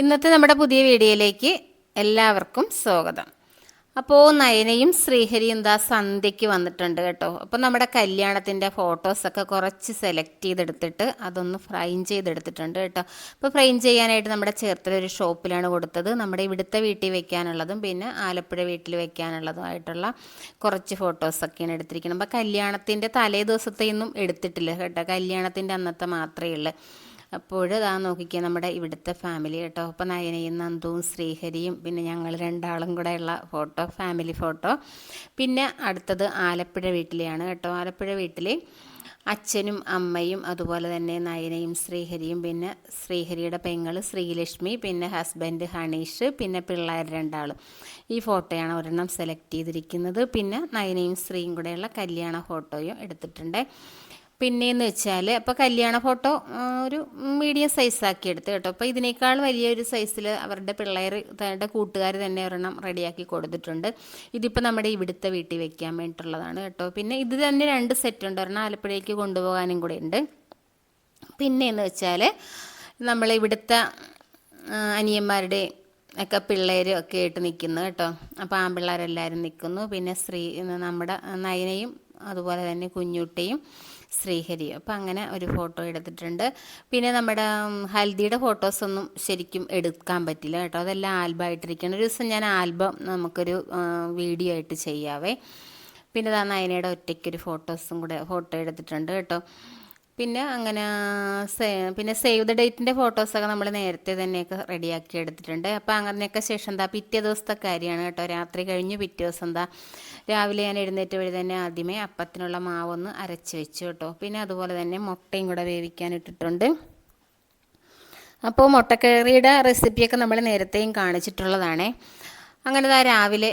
ഇന്നത്തെ നമ്മുടെ പുതിയ വീഡിയോയിലേക്ക് എല്ലാവർക്കും സ്വാഗതം. അപ്പോൾ നയനയും ശ്രീഹരിയും ദാ സന്ധ്യയ്ക്ക് വന്നിട്ടുണ്ട് കേട്ടോ. അപ്പോൾ നമ്മുടെ കല്യാണത്തിന്റെ ഫോട്ടോസൊക്കെ കുറച്ച് സെലക്ട് ചെയ്തെടുത്തിട്ട് അതൊന്ന് ഫ്രെയിം ചെയ്തെടുത്തിട്ടുണ്ട് കേട്ടോ. അപ്പോൾ ഫ്രെയിം ചെയ്യാനായിട്ട് നമ്മുടെ ചേർത്തല ഒരു ഷോപ്പിലാണ് കൊടുത്തത്. നമ്മുടെ ഇവിടുത്തെ വീട്ടിൽ വെക്കാനുള്ളതും പിന്നെ ആലപ്പുഴ വീട്ടിൽ വെക്കാനുള്ളതുമായിട്ടുള്ള കുറച്ച് ഫോട്ടോസൊക്കെയാണ് എടുത്തിരിക്കുന്നത്. അപ്പോൾ കല്യാണത്തിന്റെ തലേ ദിവസത്തെയൊന്നും എടുത്തിട്ടില്ല കേട്ടോ. കല്യാണത്തിന്റെ അന്നത്തെ മാത്രമേ ഉള്ളൂ. അപ്പോൾ ഇതാ നോക്കിക്കുക നമ്മുടെ ഇവിടുത്തെ ഫാമിലി കേട്ടോ. അപ്പോൾ നയനയും നന്ദുവും ശ്രീഹരിയും പിന്നെ ഞങ്ങൾ രണ്ടാളും കൂടെ ഉള്ള ഫോട്ടോ ഫാമിലി ഫോട്ടോ പിന്നെ അടുത്തത് ആലപ്പുഴ വീട്ടിലെയാണ് കേട്ടോ. ആലപ്പുഴ വീട്ടിൽ അച്ഛനും അമ്മയും അതുപോലെ തന്നെ നയനയും ശ്രീഹരിയും പിന്നെ ശ്രീഹരിയുടെ പെങ്ങൾ ശ്രീലക്ഷ്മി പിന്നെ ഹസ്ബൻഡ് ഹണീഷ് പിന്നെ പിള്ളേർ രണ്ടാളും. ഈ ഫോട്ടോയാണ് ഒരെണ്ണം സെലക്ട് ചെയ്തിരിക്കുന്നത്. പിന്നെ നയനയും ശ്രീയും കൂടെയുള്ള കല്യാണ ഫോട്ടോയും എടുത്തിട്ടുണ്ട്. പിന്നെയെന്ന് വെച്ചാൽ അപ്പോൾ കല്യാണ ഫോട്ടോ ഒരു മീഡിയം സൈസാക്കി എടുത്ത് കേട്ടോ. അപ്പോൾ ഇതിനേക്കാൾ വലിയൊരു സൈസിൽ അവരുടെ പിള്ളേർ തന്നെ കൂട്ടുകാർ തന്നെ ഒരെണ്ണം റെഡിയാക്കി കൊടുത്തിട്ടുണ്ട്. ഇതിപ്പോൾ നമ്മുടെ ഇവിടുത്തെ വീട്ടിൽ വെക്കാൻ വേണ്ടിയിട്ടുള്ളതാണ് കേട്ടോ. പിന്നെ ഇത് തന്നെ രണ്ട് സെറ്റ് ഉണ്ട്. ഒരെണ്ണം ആലപ്പുഴയ്ക്ക് കൊണ്ടുപോകാനും കൂടെ ഉണ്ട്. പിന്നെയെന്ന് വെച്ചാൽ നമ്മൾ ഇവിടുത്തെ അനിയന്മാരുടെ ഒക്കെ പിള്ളേർ ഒക്കെ ആയിട്ട് നിൽക്കുന്നു കേട്ടോ. അപ്പോൾ ആൺപിള്ളേരെല്ലാവരും നിൽക്കുന്നു. പിന്നെ സ്ത്രീ നമ്മുടെ നയനയും അതുപോലെ തന്നെ കുഞ്ഞുട്ടിയും. ശ്രീഹരിയും അപ്പം അങ്ങനെ ഒരു ഫോട്ടോ എടുത്തിട്ടുണ്ട്. പിന്നെ നമ്മുടെ ഹൽദിയുടെ ഫോട്ടോസൊന്നും ശരിക്കും എടുക്കാൻ പറ്റില്ല കേട്ടോ. അതെല്ലാം ആൽബമായിട്ടിരിക്കണം ഒരു ദിവസം ഞാൻ ആൽബം നമുക്കൊരു വീഡിയോ ആയിട്ട് ചെയ്യാവേ. പിന്നെ ഇതാ നയനയുടെ ഒറ്റയ്ക്കൊരു ഫോട്ടോസും കൂടെ ഫോട്ടോ എടുത്തിട്ടുണ്ട് കേട്ടോ. പിന്നെ അങ്ങനെ സേ പിന്നെ സേവ് ദ ഡേറ്റിന്റെ ഫോട്ടോസൊക്കെ നമ്മൾ നേരത്തെ തന്നെയൊക്കെ റെഡിയാക്കി എടുത്തിട്ടുണ്ട്. അപ്പോൾ അങ്ങനെയൊക്കെ ശേഷം എന്താ പിറ്റേ ദിവസത്തെ കാര്യമാണ് കേട്ടോ. രാത്രി കഴിഞ്ഞ് പിറ്റേ ദിവസം എന്താ രാവിലെ ഞാൻ എഴുന്നേറ്റ് വഴി തന്നെ ആദ്യമേ അപ്പത്തിനുള്ള മാവൊന്ന് അരച്ച് വെച്ചു കേട്ടോ. പിന്നെ അതുപോലെ തന്നെ മുട്ടയും കൂടെ വേവിക്കാൻ ഇട്ടിട്ടുണ്ട്. അപ്പോൾ മുട്ടക്കറിയുടെ റെസിപ്പിയൊക്കെ നമ്മൾ നേരത്തെയും കാണിച്ചിട്ടുള്ളതാണേ. അങ്ങനെ ആ രാവിലെ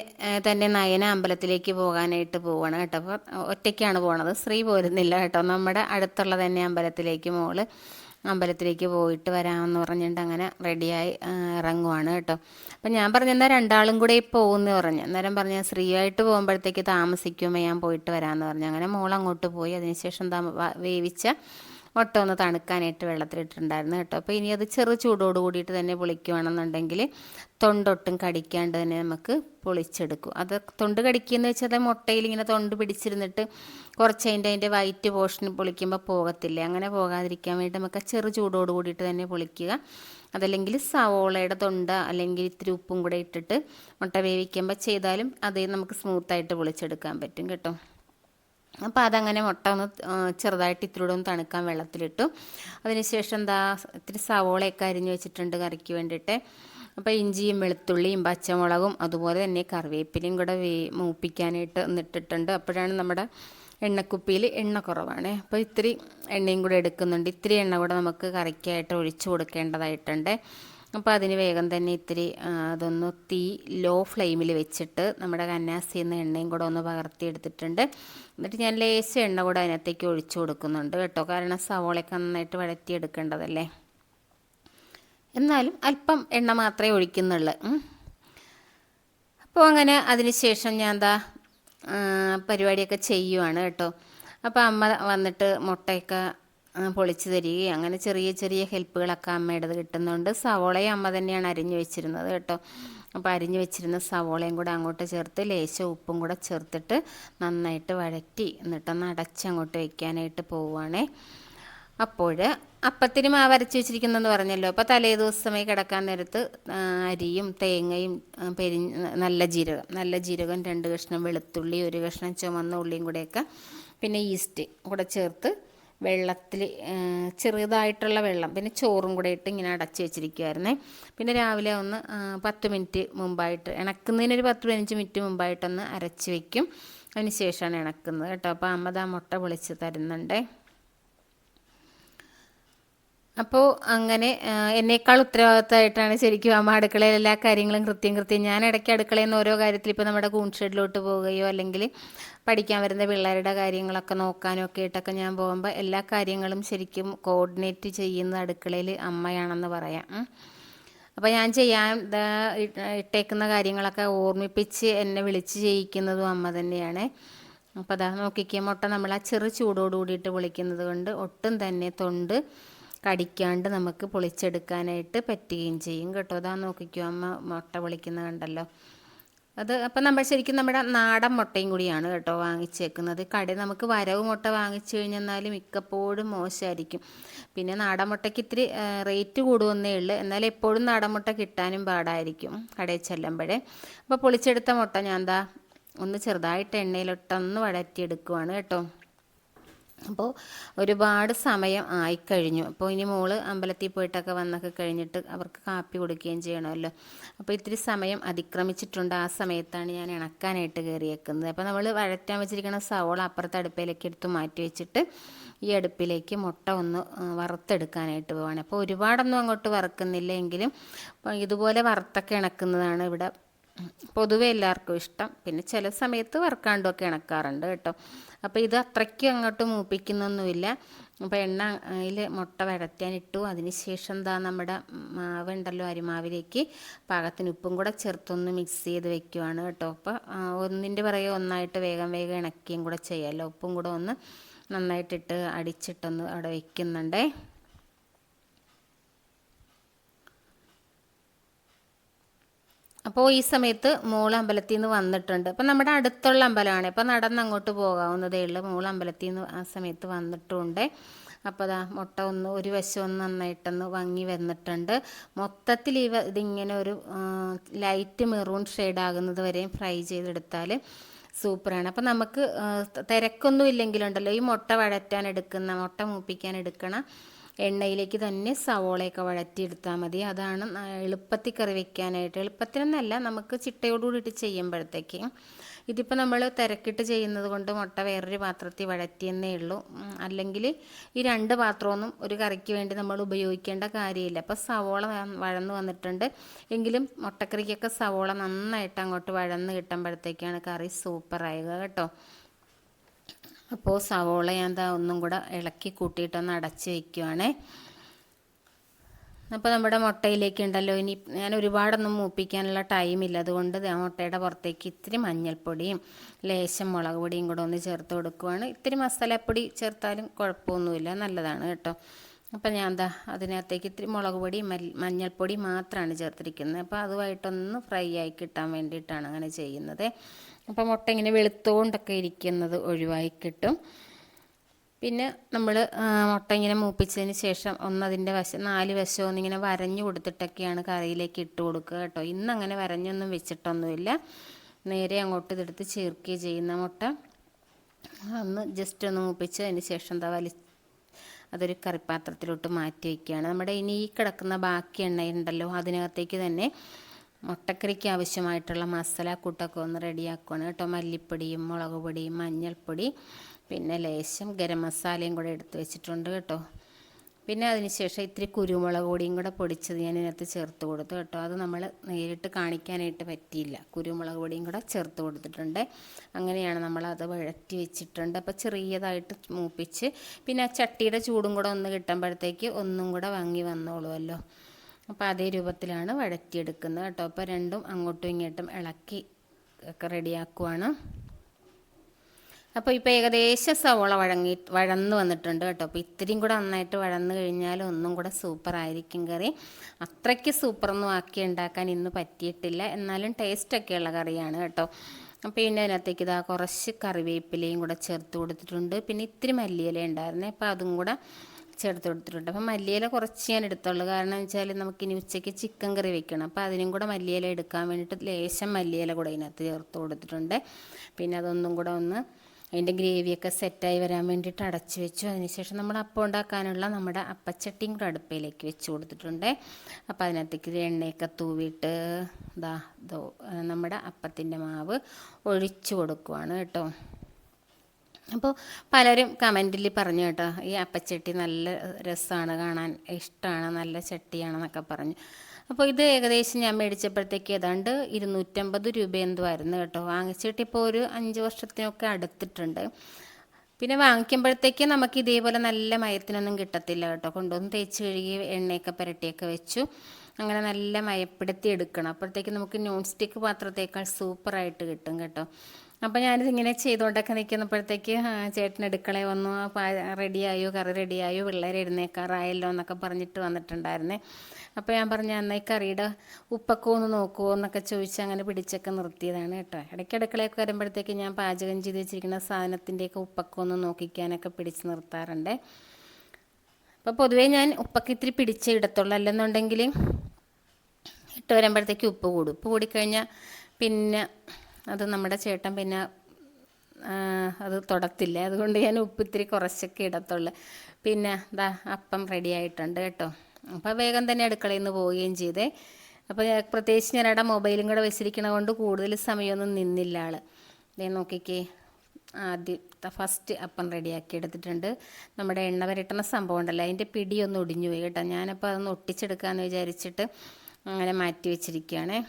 തന്നെ നയന അമ്പലത്തിലേക്ക് പോകാനായിട്ട് പോവാണ് കേട്ടോ. അപ്പോൾ ഒറ്റയ്ക്കാണ് പോണത്. സ്ത്രീ പോരുന്നില്ല കേട്ടോ. നമ്മുടെ അടുത്തുള്ള തന്നെ അമ്പലത്തിലേക്ക് മോൾ അമ്പലത്തിലേക്ക് പോയിട്ട് വരാമെന്ന് പറഞ്ഞിട്ട് അങ്ങനെ റെഡിയായി ഇറങ്ങുവാണ് കേട്ടോ. അപ്പം ഞാൻ പറഞ്ഞെന്നാൽ രണ്ടാളും കൂടെ പോകുമെന്ന് പറഞ്ഞു. അന്നേരം പറഞ്ഞു സ്ത്രീയായിട്ട് പോകുമ്പോഴത്തേക്ക് താമസിക്കുമ്പോൾ ഞാൻ പോയിട്ട് വരാമെന്ന് പറഞ്ഞു. അങ്ങനെ മോൾ അങ്ങോട്ട് പോയി. അതിനുശേഷം വേവിച്ച മുട്ട ഒന്ന് തണുക്കാനായിട്ട് വെള്ളത്തിലിട്ടിട്ടുണ്ടായിരുന്നു കേട്ടോ. അപ്പോൾ ഇനി അത് ചെറു ചൂടോട് കൂടിയിട്ട് തന്നെ പൊളിക്കുകയാണെന്നുണ്ടെങ്കിൽ തൊണ്ടൊട്ടും കടിക്കാണ്ട് തന്നെ നമുക്ക് പൊളിച്ചെടുക്കും. അത് തൊണ്ട് കടിക്കുകയെന്ന് വെച്ചാൽ മുട്ടയിൽ ഇങ്ങനെ തൊണ്ട് പിടിച്ചിരുന്നിട്ട് കുറച്ച് അതിന്റെ അതിന്റെ വൈറ്റ് പോർഷൻ പൊളിക്കുമ്പോൾ പോകത്തില്ല? അങ്ങനെ പോകാതിരിക്കാൻ വേണ്ടി നമുക്ക് ചെറു ചൂടോട് കൂടിയിട്ട് തന്നെ പൊളിക്കുക. അതല്ലെങ്കിൽ സവോളയുടെ തൊണ്ട അല്ലെങ്കിൽ ഇത്തിരി ഉപ്പും കൂടെ ഇട്ടിട്ട് മുട്ട വേവിക്കുമ്പോൾ ചെയ്താലും അതേ നമുക്ക് സ്മൂത്തായിട്ട് പൊളിച്ചെടുക്കാൻ പറ്റും കേട്ടോ. അപ്പോൾ അതങ്ങനെ മുട്ട ഒന്ന് ചെറുതായിട്ട് ഇത്തിരി ഒന്ന് തണുക്കാൻ വെള്ളത്തിലിട്ടു. അതിനുശേഷം എന്താ ഇത്തിരി സവോളയൊക്കെ അരിഞ്ഞു വെച്ചിട്ടുണ്ട് കറിക്ക് വേണ്ടിയിട്ട്. അപ്പോൾ ഇഞ്ചിയും വെളുത്തുള്ളിയും പച്ചമുളകും അതുപോലെ തന്നെ കറിവേപ്പിലയും കൂടെ വേ മൂപ്പിക്കാനായിട്ട് ഒന്നിട്ടിട്ടുണ്ട്. അപ്പോഴാണ് നമ്മുടെ എണ്ണക്കുപ്പിയിൽ എണ്ണ കുറവാണ്. അപ്പോൾ ഇത്തിരി എണ്ണയും കൂടെ എടുക്കുന്നുണ്ട്. ഇത്തിരി എണ്ണ കൂടെ നമുക്ക് കറിക്കായിട്ട് ഒഴിച്ചു കൊടുക്കേണ്ടതായിട്ടുണ്ട്. അപ്പോൾ അതിന് വേഗം തന്നെ ഇത്തിരി അതൊന്ന് തീ ലോ ഫ്ലെയിമിൽ വെച്ചിട്ട് നമ്മുടെ കന്നാസിൽ നിന്ന് എണ്ണയും കൂടെ ഒന്ന് പകർത്തിയെടുത്തിട്ടുണ്ട് എന്നിട്ട് ഞാൻ ലേശം എണ്ണ കൂടെ അതിനകത്തേക്ക് ഒഴിച്ചു കൊടുക്കുന്നുണ്ട് കേട്ടോ. കാരണം സവോളയൊക്കെ നന്നായിട്ട് വഴറ്റിയെടുക്കേണ്ടതല്ലേ. എന്നാലും അല്പം എണ്ണ മാത്രമേ ഒഴിക്കുന്നുള്ളൂ. അപ്പോൾ അങ്ങനെ അതിന് ശേഷം ഞാൻ എന്താ പരിപാടിയൊക്കെ ചെയ്യുവാണ് കേട്ടോ. അപ്പോൾ അമ്മ വന്നിട്ട് മുട്ടയൊക്കെ പൊളിച്ചു തരികയും അങ്ങനെ ചെറിയ ചെറിയ ഹെൽപ്പുകളൊക്കെ അമ്മയുടേത് കിട്ടുന്നുണ്ട്. സവോളയും അമ്മ തന്നെയാണ് അരിഞ്ഞു വെച്ചിരുന്നത് കേട്ടോ. അപ്പോൾ അരിഞ്ഞു വെച്ചിരുന്ന സവോളയും കൂടെ അങ്ങോട്ട് ചേർത്ത് ലേശം ഉപ്പും കൂടെ ചേർത്തിട്ട് നന്നായിട്ട് വഴറ്റി എന്നിട്ടൊന്ന് അടച്ച് അങ്ങോട്ട് വയ്ക്കാനായിട്ട് പോവുകയാണേ അപ്പോൾ അപ്പത്തിന് മാവ് അരച്ച് വെച്ചിരിക്കുന്നതെന്ന് പറഞ്ഞല്ലോ. അപ്പോൾ തലേ ദിവസമായി കിടക്കാൻ നേരത്ത് അരിയും തേങ്ങയും പെരി നല്ല ജീരകം നല്ല ജീരകം രണ്ട് കഷ്ണം വെളുത്തുള്ളി ഒരു കഷ്ണം ചുമന്ന ഉള്ളിയും കൂടെയൊക്കെ പിന്നെ ഈസ്റ്റ് കൂടെ ചേർത്ത് വെള്ളത്തിൽ ചെറുതായിട്ടുള്ള വെള്ളം പിന്നെ ചോറും കൂടെ ഇട്ട് ഇങ്ങനെ അടച്ച് വെച്ചിരിക്കുമായിരുന്നേ പിന്നെ രാവിലെ ഒന്ന് പത്ത് മിനിറ്റ് മുമ്പായിട്ട് ഇണക്കുന്നതിനൊരു പത്ത് പതിനഞ്ച് മിനിറ്റ് മുമ്പായിട്ടൊന്ന് അരച്ച് വയ്ക്കും അതിന് ശേഷമാണ് ഇണക്കുന്നത് കേട്ടോ. അപ്പോൾ അമ്മ മുട്ട പൊളിച്ച് തരുന്നുണ്ടേ. അപ്പോൾ അങ്ങനെ എന്നേക്കാൾ ഉത്തരവാദിത്തമായിട്ടാണ് ശരിക്കും അമ്മ അടുക്കളയിൽ എല്ലാ കാര്യങ്ങളും കൃത്യം കൃത്യം ഞാൻ ഇടയ്ക്ക് അടുക്കളയിൽ നിന്ന് ഓരോ കാര്യത്തിൽ ഇപ്പോൾ നമ്മുടെ കൂൺ ഷെഡിലോട്ട് പോവുകയോ അല്ലെങ്കിൽ പഠിക്കാൻ വരുന്ന പിള്ളേരുടെ കാര്യങ്ങളൊക്കെ നോക്കാനോ ഒക്കെ ആയിട്ടൊക്കെ ഞാൻ പോകുമ്പോൾ എല്ലാ കാര്യങ്ങളും ശരിക്കും കോർഡിനേറ്റ് ചെയ്യുന്ന അടുക്കളയിൽ അമ്മയാണെന്ന് പറയാം. അപ്പോൾ ഞാൻ ചെയ്യാൻ ഇട്ടേക്കുന്ന കാര്യങ്ങളൊക്കെ ഓർമ്മിപ്പിച്ച് എന്നെ വിളിച്ച് ചെയ്യിക്കുന്നതും അമ്മ തന്നെയാണ്. അപ്പോൾ അതാ നോക്കിക്കുക മുട്ട നമ്മൾ ആ ചെറു ചൂടോട് കൂടിയിട്ട് വിളിക്കുന്നത് കൊണ്ട് ഒട്ടും തന്നെ തൊണ്ട് കടിക്കാണ്ട് നമുക്ക് പൊളിച്ചെടുക്കാനായിട്ട് പറ്റുകയും ചെയ്യും കേട്ടോ. അതാ നോക്കിക്കോ അമ്മ മുട്ട പൊളിക്കുന്ന കണ്ടല്ലോ. അത് അപ്പം നമ്മൾ ശരിക്കും നമ്മുടെ നാടൻ മുട്ടയും കൂടിയാണ് കേട്ടോ വാങ്ങിച്ചേക്കുന്നത്. കടയിൽ നമുക്ക് വരവ് മുട്ട വാങ്ങിച്ചു കഴിഞ്ഞാൽ മിക്കപ്പോഴും മോശമായിരിക്കും. പിന്നെ നാടൻ മുട്ടയ്ക്ക് ഇത്തിരി റേറ്റ് കൂടുമെന്നേ ഉള്ളൂ. എന്നാൽ എപ്പോഴും നാടൻ മുട്ട കിട്ടാനും പാടായിരിക്കും കടയിൽ ചെല്ലുമ്പോഴേ. അപ്പോൾ പൊളിച്ചെടുത്ത മുട്ട ഞാൻ എന്താ ഒന്ന് ചെറുതായിട്ട് എണ്ണയിലൊട്ടൊന്ന് വഴറ്റിയെടുക്കുവാണ് കേട്ടോ. അപ്പോൾ ഒരുപാട് സമയം ആയിക്കഴിഞ്ഞു. അപ്പോൾ ഇനി മോൾ അമ്പലത്തിൽ പോയിട്ടൊക്കെ വന്നൊക്കെ കഴിഞ്ഞിട്ട് അവർക്ക് കാപ്പി കൊടുക്കുകയും ചെയ്യണമല്ലോ. അപ്പോൾ ഇത്തിരി സമയം അതിക്രമിച്ചിട്ടുണ്ട്. ആ സമയത്താണ് ഞാൻ ഇണക്കാനായിട്ട് കയറിയേക്കുന്നത്. അപ്പോൾ നമ്മൾ വഴറ്റാൻ വെച്ചിരിക്കുന്ന സവോള അപ്പുറത്തെ അടുപ്പിലേക്ക് എടുത്ത് മാറ്റി വെച്ചിട്ട് ഈ അടുപ്പിലേക്ക് മുട്ട ഒന്ന് വറുത്തെടുക്കാനായിട്ട് പോവാണ്. അപ്പോൾ ഒരുപാടൊന്നും അങ്ങോട്ട് വറുക്കുന്നില്ല എങ്കിലും ഇതുപോലെ വറുത്തൊക്കെ ഇണക്കുന്നതാണ് ഇവിടെ പൊതുവെ എല്ലാവർക്കും ഇഷ്ടം. പിന്നെ ചില സമയത്ത് വറുക്കാണ്ടുമൊക്കെ ഇണക്കാറുണ്ട് കേട്ടോ. അപ്പോൾ ഇത് അത്രയ്ക്കും അങ്ങോട്ട് മൂപ്പിക്കുന്നൊന്നുമില്ല. അപ്പോൾ എണ്ണ അതിൽ മുട്ട വഴറ്റാനിട്ടു അതിന് ശേഷം എന്താ നമ്മുടെ മാവുണ്ടല്ലോ അരിമാവിലേക്ക് പാകത്തിന് ഉപ്പും കൂടെ ചേർത്തൊന്ന് മിക്സ് ചെയ്ത് വെക്കുവാണ് കേട്ടോ. അപ്പോൾ ഒന്നിന്റെ പിറകെ ഒന്നായിട്ട് വേഗം വേഗം ഇണക്കിയും കൂടെ ചെയ്യാമല്ലോ ഉപ്പും കൂടെ ഒന്ന് നന്നായിട്ടിട്ട് അടിച്ചിട്ടൊന്ന് അവിടെ വെക്കുന്നുണ്ടേ. അപ്പോൾ ഈ സമയത്ത് മൂള അമ്പലത്തിൽ നിന്ന് വന്നിട്ടുണ്ട്. അപ്പം നമ്മുടെ അടുത്തുള്ള അമ്പലമാണ്. ഇപ്പം നടന്ന് അങ്ങോട്ട് പോകാവുന്നതേ ഉള്ളൂ. മൂള അമ്പലത്തിൽ നിന്ന് ആ സമയത്ത് വന്നിട്ടുണ്ട്. അപ്പോൾ അതാ മുട്ട ഒന്ന് ഒരു വശം ഒന്ന് നന്നായിട്ടൊന്ന് വാങ്ങി വന്നിട്ടുണ്ട്. മൊത്തത്തിൽ ഇവ ഇതിങ്ങനെ ഒരു ലൈറ്റ് മെറൂൺ ഷെയ്ഡ് ആകുന്നത് വരെയും ഫ്രൈ ചെയ്തെടുത്താൽ സൂപ്പറാണ്. അപ്പം നമുക്ക് തിരക്കൊന്നും ഇല്ലെങ്കിലുണ്ടല്ലോ. ഈ മുട്ട വഴറ്റാൻ എടുക്കുന്ന മുട്ട മൂപ്പിക്കാൻ എടുക്കണ എണ്ണയിലേക്ക് തന്നെ സവോളയൊക്കെ വഴറ്റിയെടുത്താൽ മതി. അതാണ് എളുപ്പത്തിൽ കറി വെക്കാനായിട്ട്. എളുപ്പത്തിനൊന്നല്ല നമുക്ക് ചിട്ടയോടുകൂടിയിട്ട് ചെയ്യുമ്പോഴത്തേക്ക്. ഇതിപ്പോൾ നമ്മൾ തിരക്കിട്ട് ചെയ്യുന്നത് കൊണ്ട് മുട്ട വേറൊരു പാത്രത്തിൽ വഴറ്റിയെന്നേ ഉള്ളൂ. അല്ലെങ്കിൽ ഈ രണ്ട് പാത്രമൊന്നും ഒരു കറിക്ക് വേണ്ടി നമ്മൾ ഉപയോഗിക്കേണ്ട കാര്യമില്ല. അപ്പോൾ സവോള വഴന്ന് വന്നിട്ടുണ്ട്. എങ്കിലും മുട്ടക്കറിക്കൊക്കെ സവോള നന്നായിട്ട് അങ്ങോട്ട് വഴന്ന് കിട്ടുമ്പോഴത്തേക്കാണ് കറി സൂപ്പറായുക കേട്ടോ. അപ്പോൾ സവോള ഞാൻ എന്താ ഒന്നും കൂടെ ഇളക്കി കൂട്ടിയിട്ടൊന്ന് അടച്ച് വയ്ക്കുവാണേ അപ്പോൾ നമ്മുടെ മുട്ടയിലേക്ക് ഉണ്ടല്ലോ ഇനി ഞാൻ ഒരുപാടൊന്നും മൂപ്പിക്കാനുള്ള ടൈമില്ല അതുകൊണ്ട് മുട്ടയുടെ പുറത്തേക്ക് ഇത്തിരി മഞ്ഞൾപ്പൊടിയും ലേശം മുളക് പൊടിയും കൂടെ ഒന്ന് ചേർത്ത് കൊടുക്കുവാണ്. ഇത്തിരി മസാലപ്പൊടി ചേർത്താലും കുഴപ്പമൊന്നുമില്ല. നല്ലതാണ് കേട്ടോ. അപ്പം ഞാൻ എന്താ അതിനകത്തേക്ക് ഇത്തിരി മുളക് പൊടി മഞ്ഞൾപ്പൊടി മാത്രമാണ് ചേർത്തിരിക്കുന്നത്. അപ്പോൾ അതുമായിട്ടൊന്ന് ഫ്രൈ ആയി കിട്ടാൻ വേണ്ടിയിട്ടാണ് അങ്ങനെ ചെയ്യുന്നത്. അപ്പോൾ മുട്ട ഇങ്ങനെ വെളുത്തുകൊണ്ടൊക്കെ ഇരിക്കുന്നത് ഒഴിവായി കിട്ടും. പിന്നെ നമ്മൾ മുട്ട ഇങ്ങനെ മൂപ്പിച്ചതിന് ശേഷം ഒന്നതിന്റെ വശം നാല് വശം ഒന്നിങ്ങനെ വരഞ്ഞു കൊടുത്തിട്ടൊക്കെയാണ് കറിയിലേക്ക് ഇട്ട് കൊടുക്കുക കേട്ടോ. ഇന്ന് അങ്ങനെ വരഞ്ഞൊന്നും വെച്ചിട്ടൊന്നുമില്ല. നേരെ അങ്ങോട്ട് ഇതെടുത്ത് ചേർക്കുകയും ചെയ്യുന്ന മുട്ട. ഒന്ന് ജസ്റ്റ് ഒന്ന് മൂപ്പിച്ച് അതിന് ശേഷം എന്താ വലി അതൊരു കറിപ്പാത്രത്തിലോട്ട് മാറ്റി വയ്ക്കുകയാണ്. നമ്മുടെ ഇനി ഈ കിടക്കുന്ന ബാക്കി എണ്ണയുണ്ടല്ലോ അതിനകത്തേക്ക് തന്നെ മുട്ടക്കറിക്ക് ആവശ്യമായിട്ടുള്ള മസാല കൂട്ടൊക്കെ ഒന്ന് റെഡിയാക്കുകയാണ് കേട്ടോ മല്ലിപ്പൊടിയും മുളക് പൊടിയും മഞ്ഞൾപ്പൊടി പിന്നെ ലേശം ഗരം മസാലയും കൂടെ എടുത്ത് വെച്ചിട്ടുണ്ട് കേട്ടോ. പിന്നെ അതിനുശേഷം ഇത്തിരി കുരുമുളക് പൊടിയും കൂടെ പൊടിച്ചത് ഞാൻ ഇതിനകത്ത് ചേർത്ത് കൊടുത്തു കേട്ടോ. അത് നമ്മൾ നേരിട്ട് കാണിക്കാനായിട്ട് പറ്റിയില്ല. കുരുമുളക് പൊടിയും കൂടെ ചേർത്ത് കൊടുത്തിട്ടുണ്ട്. അങ്ങനെയാണ് നമ്മൾ അത് വഴറ്റി വെച്ചിട്ടുണ്ട്. അപ്പോൾ ചെറിയതായിട്ട് മൂപ്പിച്ച് പിന്നെ ആ ചട്ടിയുടെ ചൂടും കൂടെ ഒന്ന് കിട്ടുമ്പോഴത്തേക്ക് ഒന്നും കൂടെ വാങ്ങി വന്നോളുമല്ലോ. അപ്പോൾ അതേ രൂപത്തിലാണ് വഴറ്റിയെടുക്കുന്നത് കേട്ടോ. അപ്പോൾ രണ്ടും അങ്ങോട്ടും ഇങ്ങോട്ടും ഇളക്കി ഒക്കെ റെഡിയാക്കുവാണ്. അപ്പോൾ ഇപ്പോൾ ഏകദേശം സവോള വഴങ്ങി വഴന്ന് വന്നിട്ടുണ്ട് കേട്ടോ. അപ്പോൾ ഇത്തിരിയും കൂടെ നന്നായിട്ട് വഴന്ന് കഴിഞ്ഞാൽ ഒന്നും കൂടെ സൂപ്പർ ആയിരിക്കും കറി. അത്രയ്ക്ക് സൂപ്പറൊന്നും ആക്കി ഉണ്ടാക്കാൻ ഇന്ന് പറ്റിയിട്ടില്ല. എന്നാലും ടേസ്റ്റ് ഒക്കെ ഉള്ള കറിയാണ് കേട്ടോ. അപ്പോൾ പിന്നെ അതിനകത്തേക്ക് ഇതാ കുറച്ച് കറിവേപ്പിലയും കൂടെ ചേർത്ത് കൊടുത്തിട്ടുണ്ട്. പിന്നെ ഇത്തിരി മല്ലിയില ഉണ്ടായിരുന്നേ. അപ്പോൾ അതും കൂടെ ചേർത്ത് കൊടുത്തിട്ടുണ്ട്. അപ്പം മല്ലിയില കുറച്ച് ഞാൻ എടുത്തുള്ളൂ. കാരണം വെച്ചാൽ നമുക്കിനി ഉച്ചയ്ക്ക് ചിക്കൻ കറി വെക്കണം. അപ്പോൾ അതിനും കൂടെ മല്ലിയില എടുക്കാൻ വേണ്ടിയിട്ട് ലേശം മല്ലിയില കൂടെ ഇതിനകത്ത് ചേർത്ത് കൊടുത്തിട്ടുണ്ട്. പിന്നെ അതൊന്നും കൂടെ ഒന്ന് അതിന്റെ ഗ്രേവിയൊക്കെ സെറ്റായി വരാൻ വേണ്ടിയിട്ട് അടച്ചു വെച്ചു. അതിനുശേഷം നമ്മൾ അപ്പം ഉണ്ടാക്കാനുള്ള നമ്മുടെ അപ്പച്ചട്ടിയും കൂടെ അടുപ്പയിലേക്ക് വെച്ച് കൊടുത്തിട്ടുണ്ട്. അപ്പോൾ അതിനകത്തേക്ക് എണ്ണയൊക്കെ തൂവിയിട്ട് ഇതാ നമ്മുടെ അപ്പത്തിന്റെ മാവ് ഒഴിച്ചു കൊടുക്കുവാണ് കേട്ടോ. അപ്പോൾ പലരും കമന്റിൽ പറഞ്ഞു കേട്ടോ ഈ അപ്പച്ചട്ടി നല്ല രസമാണ് കാണാൻ ഇഷ്ടമാണ് നല്ല ചട്ടിയാണെന്നൊക്കെ പറഞ്ഞു. അപ്പോൾ ഇത് ഏകദേശം ഞാൻ മേടിച്ചപ്പോഴത്തേക്ക് ഏതാണ്ട് ഇരുന്നൂറ്റമ്പത് രൂപ എന്തുമായിരുന്നു കേട്ടോ. വാങ്ങിച്ചിട്ട് ഇപ്പോൾ ഒരു അഞ്ച് വർഷത്തിനൊക്കെ അടുത്തിട്ടുണ്ട്. പിന്നെ വാങ്ങിക്കുമ്പോഴത്തേക്ക് നമുക്ക് ഇതേപോലെ നല്ല മയത്തിനൊന്നും കിട്ടത്തില്ല കേട്ടോ. കൊണ്ടുവന്ന് തേച്ച് കഴുകി എണ്ണയൊക്കെ പുരട്ടിയൊക്കെ വെച്ചു. അങ്ങനെ നല്ല മയപ്പെടുത്തി എടുക്കണം. അപ്പോഴത്തേക്ക് നമുക്ക് നോൺ സ്റ്റിക്ക് പാത്രത്തേക്കാൾ സൂപ്പറായിട്ട് കിട്ടും കേട്ടോ. അപ്പോൾ ഞാനിത് ഇങ്ങനെ ചെയ്തുകൊണ്ടൊക്കെ നിൽക്കുന്നപ്പോഴത്തേക്ക് ചേട്ടൻ അടുക്കളയിൽ വന്നു. റെഡിയായോ? കറി റെഡിയായോ? പിള്ളേർ എഴുന്നേക്കാറായല്ലോ എന്നൊക്കെ പറഞ്ഞിട്ട് വന്നിട്ടുണ്ടായിരുന്നേ. അപ്പോൾ ഞാൻ പറഞ്ഞു എന്നാൽ ഈ കറിയുടെ ഉപ്പൊക്കെ ഒന്ന് നോക്കുമോ എന്നൊക്കെ ചോദിച്ച് അങ്ങനെ പിടിച്ചൊക്കെ നിർത്തിയതാണ് കേട്ടോ. ഇടയ്ക്ക് അടുക്കളയൊക്കെ വരുമ്പോഴത്തേക്ക് ഞാൻ പാചകം ചെയ്ത് വെച്ചിരിക്കുന്ന സാധനത്തിന്റെയൊക്കെ ഉപ്പൊക്കെ ഒന്ന് നോക്കിക്കാനൊക്കെ പിടിച്ച് നിർത്താറുണ്ട്. അപ്പോൾ പൊതുവേ ഞാൻ ഉപ്പൊക്കെ ഇത്തിരി പിടിച്ചേ ഇടത്തുള്ളൂ. അല്ലെന്നുണ്ടെങ്കിൽ ഇട്ട് വരുമ്പോഴത്തേക്ക് ഉപ്പ് കൂടും. ഉപ്പ് കൂടിക്കഴിഞ്ഞാൽ പിന്നെ അത് നമ്മുടെ ചേട്ടൻ പിന്നെ അത് തൊടത്തില്ല? അതുകൊണ്ട് ഞാൻ ഉപ്പ് ഇത്തിരി കുറച്ചൊക്കെ ഇടത്തുള്ളൂ. പിന്നെ ദാ അപ്പം റെഡി ആയിട്ടുണ്ട് കേട്ടോ. അപ്പോൾ വേഗം തന്നെ അടുക്കളയിൽ നിന്ന് പോവുകയും ചെയ്തേ. അപ്പോൾ പ്രത്യേകിച്ച് ഞാൻ അവിടെ മൊബൈലും കൂടെ വെച്ചിരിക്കണ കൊണ്ട് കൂടുതൽ സമയമൊന്നും നിന്നില്ല ആൾ ദേ നോക്കിക്കേ. ആദ്യത്തെ ഫസ്റ്റ് അപ്പം റെഡിയാക്കി എടുത്തിട്ടുണ്ട്. നമ്മുടെ എണ്ണ വരട്ടണ സംഭവം ഉണ്ടല്ലോ. അതിന്റെ പിടിയൊന്ന് ഒടിഞ്ഞു പോയി കേട്ടോ. ഞാനപ്പോൾ അതൊന്ന് ഒട്ടിച്ചെടുക്കാമെന്ന് വിചാരിച്ചിട്ട് അങ്ങനെ മാറ്റി വെച്ചിരിക്കുകയാണേ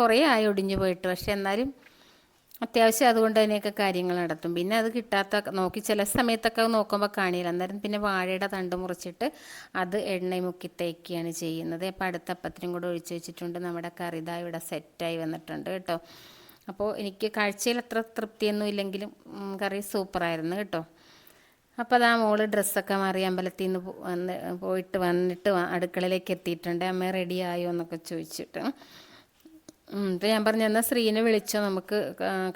കുറേ ആയി ഒടിഞ്ഞു പോയിട്ട്. പക്ഷെ എന്നാലും അത്യാവശ്യം അതുകൊണ്ട് തന്നെയൊക്കെ കാര്യങ്ങൾ നടത്തും. പിന്നെ അത് കിട്ടാത്ത നോക്കി ചില സമയത്തൊക്കെ നോക്കുമ്പോൾ കാണില്ല. അന്നേരം പിന്നെ വാഴയുടെ തണ്ട് മുറിച്ചിട്ട് അത് എണ്ണ മുക്കി തേക്കുകയാണ് ചെയ്യുന്നത്. അപ്പോൾ അടുത്ത അപ്പത്തിനും കൂടെ ഒഴിച്ചു വെച്ചിട്ടുണ്ട്. നമ്മുടെ കറിത ഇവിടെ സെറ്റായി വന്നിട്ടുണ്ട് കേട്ടോ. അപ്പോൾ എനിക്ക് കാഴ്ചയിൽ അത്ര തൃപ്തിയൊന്നും ഇല്ലെങ്കിലും കറി സൂപ്പറായിരുന്നു കേട്ടോ. അപ്പോൾ അതാ മോൾ ഡ്രസ്സൊക്കെ മാറി അമ്പലത്തിൽ നിന്ന് വന്ന് പോയിട്ട് വന്നിട്ട് അടുക്കളയിലേക്ക് എത്തിയിട്ടുണ്ട്. അമ്മ റെഡി ആയോ എന്നൊക്കെ ചോദിച്ചിട്ട്. അപ്പോൾ ഞാൻ പറഞ്ഞു എന്നാൽ ശ്രീനെ വിളിച്ചോ നമുക്ക്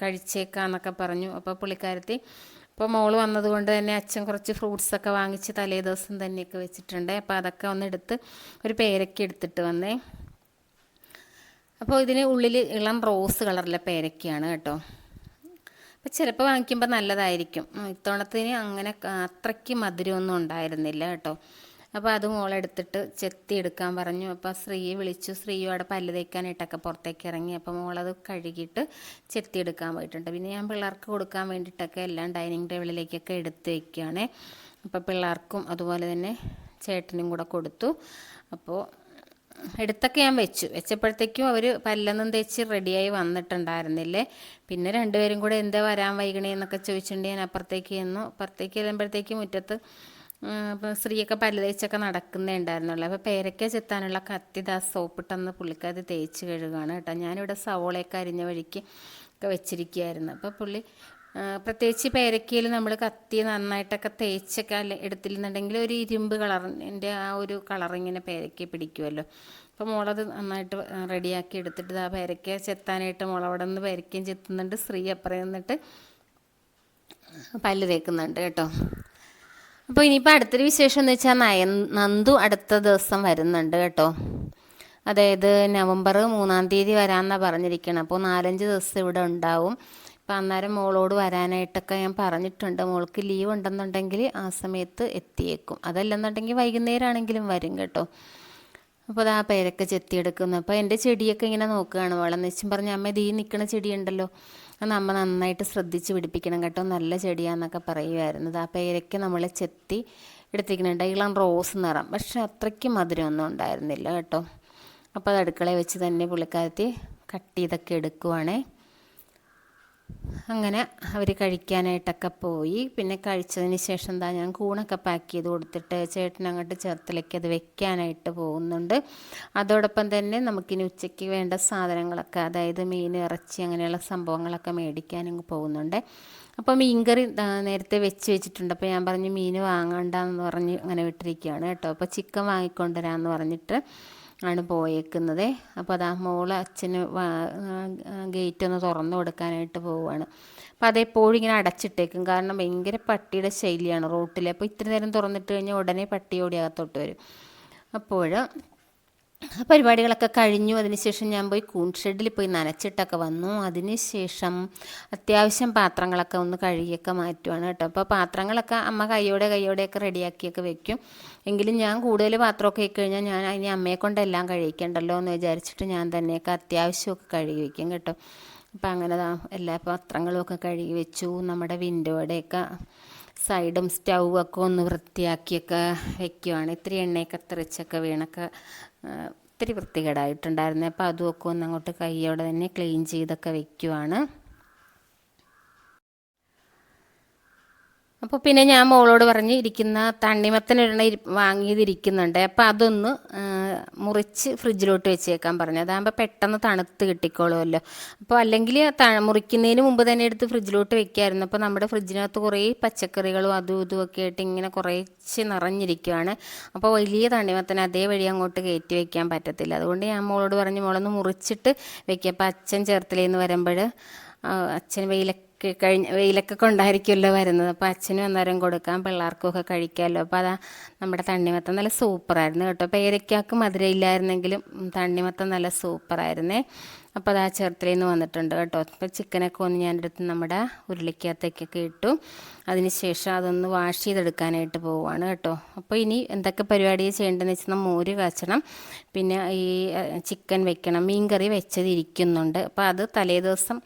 കഴിച്ചേക്കാന്നൊക്കെ പറഞ്ഞു. അപ്പോൾ പുള്ളിക്കാരത്തി ഇപ്പോൾ മോൾ വന്നതുകൊണ്ട് തന്നെ അച്ഛൻ കുറച്ച് ഫ്രൂട്ട്സൊക്കെ വാങ്ങിച്ച് തലേ ദിവസം തന്നെയൊക്കെ വെച്ചിട്ടുണ്ട്. അപ്പോൾ അതൊക്കെ ഒന്ന് എടുത്ത് ഒരു പേരയ്ക്ക എടുത്തിട്ട് വന്നേ. അപ്പോൾ ഇതിന് ഉള്ളിൽ ഇളം റോസ് കളറിലെ പേരക്കയാണ് കേട്ടോ. അപ്പോൾ ചിലപ്പോൾ വാങ്ങിക്കുമ്പോൾ നല്ലതായിരിക്കും. ഇത്തവണത്തിന് അങ്ങനെ അത്രയ്ക്ക് മധുരമൊന്നും ഉണ്ടായിരുന്നില്ല കേട്ടോ. അപ്പോൾ അത് മോളെടുത്തിട്ട് ചെത്തി എടുക്കാൻ പറഞ്ഞു. അപ്പോൾ ശ്രീയെ വിളിച്ചു. ശ്രീയും അവിടെ പല്ല് തേക്കാനായിട്ടൊക്കെ പുറത്തേക്ക് ഇറങ്ങി. അപ്പോൾ മോളത് കഴുകിയിട്ട് ചെത്തി എടുക്കാൻ പോയിട്ടുണ്ട്. പിന്നെ ഞാൻ പിള്ളേർക്ക് കൊടുക്കാൻ വേണ്ടിയിട്ടൊക്കെ എല്ലാം ഡൈനിങ് ടേബിളിലേക്കൊക്കെ എടുത്ത് വയ്ക്കുകയാണ് അപ്പോൾ പിള്ളേർക്കും അതുപോലെ തന്നെ ചേട്ടനും കൂടെ കൊടുത്തു. അപ്പോൾ എടുത്തൊക്കെ ഞാൻ വെച്ചു. വെച്ചപ്പോഴത്തേക്കും അവർ പല്ലൊന്നും തേച്ച് റെഡിയായി വന്നിട്ടുണ്ടായിരുന്നില്ലേ? പിന്നെ രണ്ടുപേരും കൂടെ എന്താ വരാൻ വൈകണേ എന്നൊക്കെ ചോദിച്ചിട്ടുണ്ട് ഞാൻ അപ്പുറത്തേക്ക് ചെന്നു. അപ്പുറത്തേക്ക് ചെല്ലുമ്പോഴത്തേക്ക് മുറ്റത്ത് സ്ത്രീയൊക്കെ പല്ല് തേച്ചൊക്കെ നടക്കുന്നേ ഉണ്ടായിരുന്നുള്ളൂ അപ്പോൾ പേരക്ക ചെത്താനുള്ള കത്തി ദാ സോപ്പിട്ടെന്ന് പുള്ളിക്കത് തേച്ച് കഴുകുകയാണ് കേട്ടോ. ഞാനിവിടെ സവോളയൊക്കെ അരിഞ്ഞ വഴിക്ക് ഒക്കെ വെച്ചിരിക്കുകയായിരുന്നു. അപ്പോൾ പുള്ളി പ്രത്യേകിച്ച് പേരക്കയിൽ നമ്മൾ കത്തി നന്നായിട്ടൊക്കെ തേച്ചൊക്കെ എടുത്തിരുന്നുണ്ടെങ്കിൽ ഒരു ഇരുമ്പ് കളറിന്റെ ആ ഒരു കളറിങ്ങനെ പേരക്ക പിടിക്കുമല്ലോ. അപ്പോൾ മോളത് നന്നായിട്ട് റെഡിയാക്കി എടുത്തിട്ട് ആ പേരക്ക ചെത്താനായിട്ട് മോളവിടെ നിന്ന് പേരക്കയും ചെത്തുന്നുണ്ട്. സ്ത്രീ അപ്പുറം നിന്നിട്ട് പല്ല് തേക്കുന്നുണ്ട് കേട്ടോ. അപ്പോൾ ഇനിയിപ്പോൾ അടുത്തൊരു വിശേഷം എന്ന് വെച്ചാൽ നയ നന്ദു അടുത്ത ദിവസം വരുന്നുണ്ട് കേട്ടോ. അതായത് നവംബർ മൂന്നാം തീയതി വരാമെന്നാണ് പറഞ്ഞിരിക്കണം. അപ്പോൾ നാലഞ്ച് ദിവസം ഇവിടെ ഉണ്ടാവും. അപ്പോൾ അന്നേരം മോളോട് വരാനായിട്ടൊക്കെ ഞാൻ പറഞ്ഞിട്ടുണ്ട്. മോൾക്ക് ലീവ് ഉണ്ടെന്നുണ്ടെങ്കിൽ ആ സമയത്ത് എത്തിയേക്കും. അതല്ലെന്നുണ്ടെങ്കിൽ വൈകുന്നേരം ആണെങ്കിലും വരും കേട്ടോ. അപ്പോൾ അത് ആ പേരൊക്കെ ചെത്തിയെടുക്കുന്നു. അപ്പോൾ എന്റെ ചെടിയൊക്കെ ഇങ്ങനെ നോക്കുകയാണ്. വളർന്ന് വെച്ചും പറഞ്ഞ അമ്മ ദീ നിൽക്കുന്ന ചെടിയുണ്ടല്ലോ. അത് നമ്മ നന്നായിട്ട് ശ്രദ്ധിച്ച് പിടിപ്പിക്കണം കേട്ടോ. നല്ല ചെടിയാന്നൊക്കെ പറയുമായിരുന്നു ആ പേരയ്ക്ക് നമ്മൾ ചെത്തി എടുത്തിരിക്കുന്നുണ്ട്. ഇളം റോസ് നിറം. പക്ഷെ അത്രയ്ക്ക് മധുരമൊന്നും ഉണ്ടായിരുന്നില്ല കേട്ടോ. അപ്പോൾ അത് അടുക്കളയിൽ വെച്ച് തന്നെ പുള്ളിക്കാരത്തി കട്ട് ചെയ്തൊക്കെ എടുക്കുവാണേ. അങ്ങനെ അവർ കഴിക്കാനായിട്ടൊക്കെ പോയി. പിന്നെ കഴിച്ചതിന് ശേഷം എന്താ ഞാൻ കൂണൊക്കെ പാക്ക് ചെയ്ത് കൊടുത്തിട്ട് ചേട്ടൻ അങ്ങോട്ട് ചേർത്തലേക്ക് അത് വെക്കാനായിട്ട് പോകുന്നുണ്ട്. അതോടൊപ്പം തന്നെ നമുക്കിനി ഉച്ചയ്ക്ക് വേണ്ട സാധനങ്ങളൊക്കെ അതായത് മീൻ ഇറച്ചി അങ്ങനെയുള്ള സംഭവങ്ങളൊക്കെ മേടിക്കാനും പോകുന്നുണ്ട്. അപ്പോൾ മീൻകറി നേരത്തെ വെച്ച് വെച്ചിട്ടുണ്ട്. അപ്പോൾ ഞാൻ പറഞ്ഞു മീൻ വാങ്ങണ്ടെന്ന് പറഞ്ഞ് അങ്ങനെ വിട്ടിരിക്കുകയാണ് കേട്ടോ. അപ്പോൾ ചിക്കൻ വാങ്ങിക്കൊണ്ടുവരാമെന്ന് പറഞ്ഞിട്ട് ആണ് പോയേക്കുന്നത്. അപ്പോൾ അതാ മോൾ അച്ഛന് ഗേറ്റ് ഒന്ന് തുറന്നു കൊടുക്കാനായിട്ട് പോവുകയാണ് അപ്പോൾ അതെപ്പോഴും ഇങ്ങനെ അടച്ചിട്ടേക്കും. കാരണം ഭയങ്കര പട്ടിയുടെ ശൈലിയാണ് റോട്ടിൽ അപ്പോൾ ഇത്ര നേരം തുറന്നിട്ട് കഴിഞ്ഞാൽ ഉടനെ പട്ടി ഓടി അകത്തോട്ട് വരും. അപ്പോൾ പരിപാടികളൊക്കെ കഴിഞ്ഞു. അതിനുശേഷം ഞാൻ പോയി കൂൺ ഷെഡിൽ പോയി നനച്ചിട്ടൊക്കെ വന്നു. അതിനുശേഷം അത്യാവശ്യം പാത്രങ്ങളൊക്കെ ഒന്ന് കഴുകിയൊക്കെ മാറ്റുവാണ് കേട്ടോ. അപ്പോൾ പാത്രങ്ങളൊക്കെ അമ്മ കൈയോടെ കൈയോടെയൊക്കെ റെഡിയാക്കിയൊക്കെ വെക്കും. എങ്കിലും ഞാൻ കൂടുതൽ പാത്രമൊക്കെ കഴിഞ്ഞാൽ ഞാൻ ഇനി അമ്മയെ കൊണ്ടെല്ലാം കഴിക്കണ്ടല്ലോ എന്ന് വിചാരിച്ചിട്ട് ഞാൻ തന്നെയൊക്കെ അത്യാവശ്യമൊക്കെ കഴുകി വെക്കും കേട്ടോ. അപ്പം അങ്ങനെ എല്ലാ പാത്രങ്ങളും ഒക്കെ കഴുകി വെച്ചു. നമ്മുടെ വിൻഡോയുടെയൊക്കെ സൈഡും സ്റ്റൗവൊക്കെ ഒന്ന് വൃത്തിയാക്കിയൊക്കെ വെക്കുവാണ്. ഇത്തിരി എണ്ണയൊക്കെ തെറിച്ചൊക്കെ വീണൊക്കെ ആ, ഇത്തിരി വൃത്തികേടായിട്ടുണ്ടായിരുന്നു. അപ്പോൾ അതുമൊക്കെ ഒന്ന് അങ്ങോട്ട് കൈയോടെ തന്നെ ക്ലീൻ ചെയ്തൊക്കെ വെക്കുവാണ്. അപ്പോൾ പിന്നെ ഞാൻ മോളോട് പറഞ്ഞ് ഇരിക്കുന്ന തണ്ണിമത്തനിടണ വാങ്ങിയതിരിക്കുന്നുണ്ട്. അപ്പോൾ അതൊന്ന് മുറിച്ച് ഫ്രിഡ്ജിലോട്ട് വെച്ചേക്കാൻ പറഞ്ഞു. അതാകുമ്പോൾ പെട്ടെന്ന് തണുത്ത് കിട്ടിക്കോളുമല്ലോ. അപ്പോൾ അല്ലെങ്കിൽ മുറിക്കുന്നതിന് മുമ്പ് തന്നെ എടുത്ത് ഫ്രിഡ്ജിലോട്ട് വെക്കായിരുന്നു. അപ്പോൾ നമ്മുടെ ഫ്രിഡ്ജിനകത്ത് കുറേ പച്ചക്കറികളും അതും ഇതും ഒക്കെ ആയിട്ട് ഇങ്ങനെ കുറേച്ച് നിറഞ്ഞിരിക്കുകയാണ് അപ്പോൾ വലിയ തണ്ണിമത്തൻ അതേ വഴി അങ്ങോട്ട് കയറ്റി വെക്കാൻ പറ്റത്തില്ല. അതുകൊണ്ട് ഞാൻ മോളോട് പറഞ്ഞ് മോളൊന്ന് മുറിച്ചിട്ട് വെക്കുക അപ്പോൾ അച്ഛൻ ചേർത്തലേന്ന് വരുമ്പോൾ അച്ഛൻ വെയിലൊക്കെ കഴിഞ്ഞ വെയിലൊക്കെ കൊണ്ടായിരിക്കുമല്ലോ വരുന്നത്. അപ്പോൾ അച്ഛനും അന്നേരം കൊടുക്കാം പിള്ളേർക്കും ഒക്കെ കഴിക്കാമല്ലോ. അപ്പോൾ അതാ നമ്മുടെ തണ്ണിമത്തം നല്ല സൂപ്പറായിരുന്നു കേട്ടോ. പേരയ്ക്കാക്ക് മധുരയില്ലായിരുന്നെങ്കിലും തണ്ണിമത്തം നല്ല സൂപ്പറായിരുന്നേ. അപ്പോൾ അതാ ചേർത്തലയിൽ നിന്ന് വന്നിട്ടുണ്ട് കേട്ടോ. അപ്പോൾ ചിക്കനൊക്കെ ഒന്ന് ഞാൻ എടുത്ത് നമ്മുടെ ഉരുളിക്കകത്തേക്കൊക്കെ ഇട്ടു. അതിന് ശേഷം അതൊന്ന് വാഷ് ചെയ്തെടുക്കാനായിട്ട് പോവുകയാണ് കേട്ടോ. അപ്പോൾ ഇനി എന്തൊക്കെ പരിപാടി ചെയ്യേണ്ടതെന്ന് വെച്ചാൽ മോര് കാച്ചണം. പിന്നെ ഈ ചിക്കൻ വെക്കണം. മീൻ കറി വെച്ചതിരിക്കുന്നുണ്ട്. അപ്പോൾ അത് തലേ ദിവസം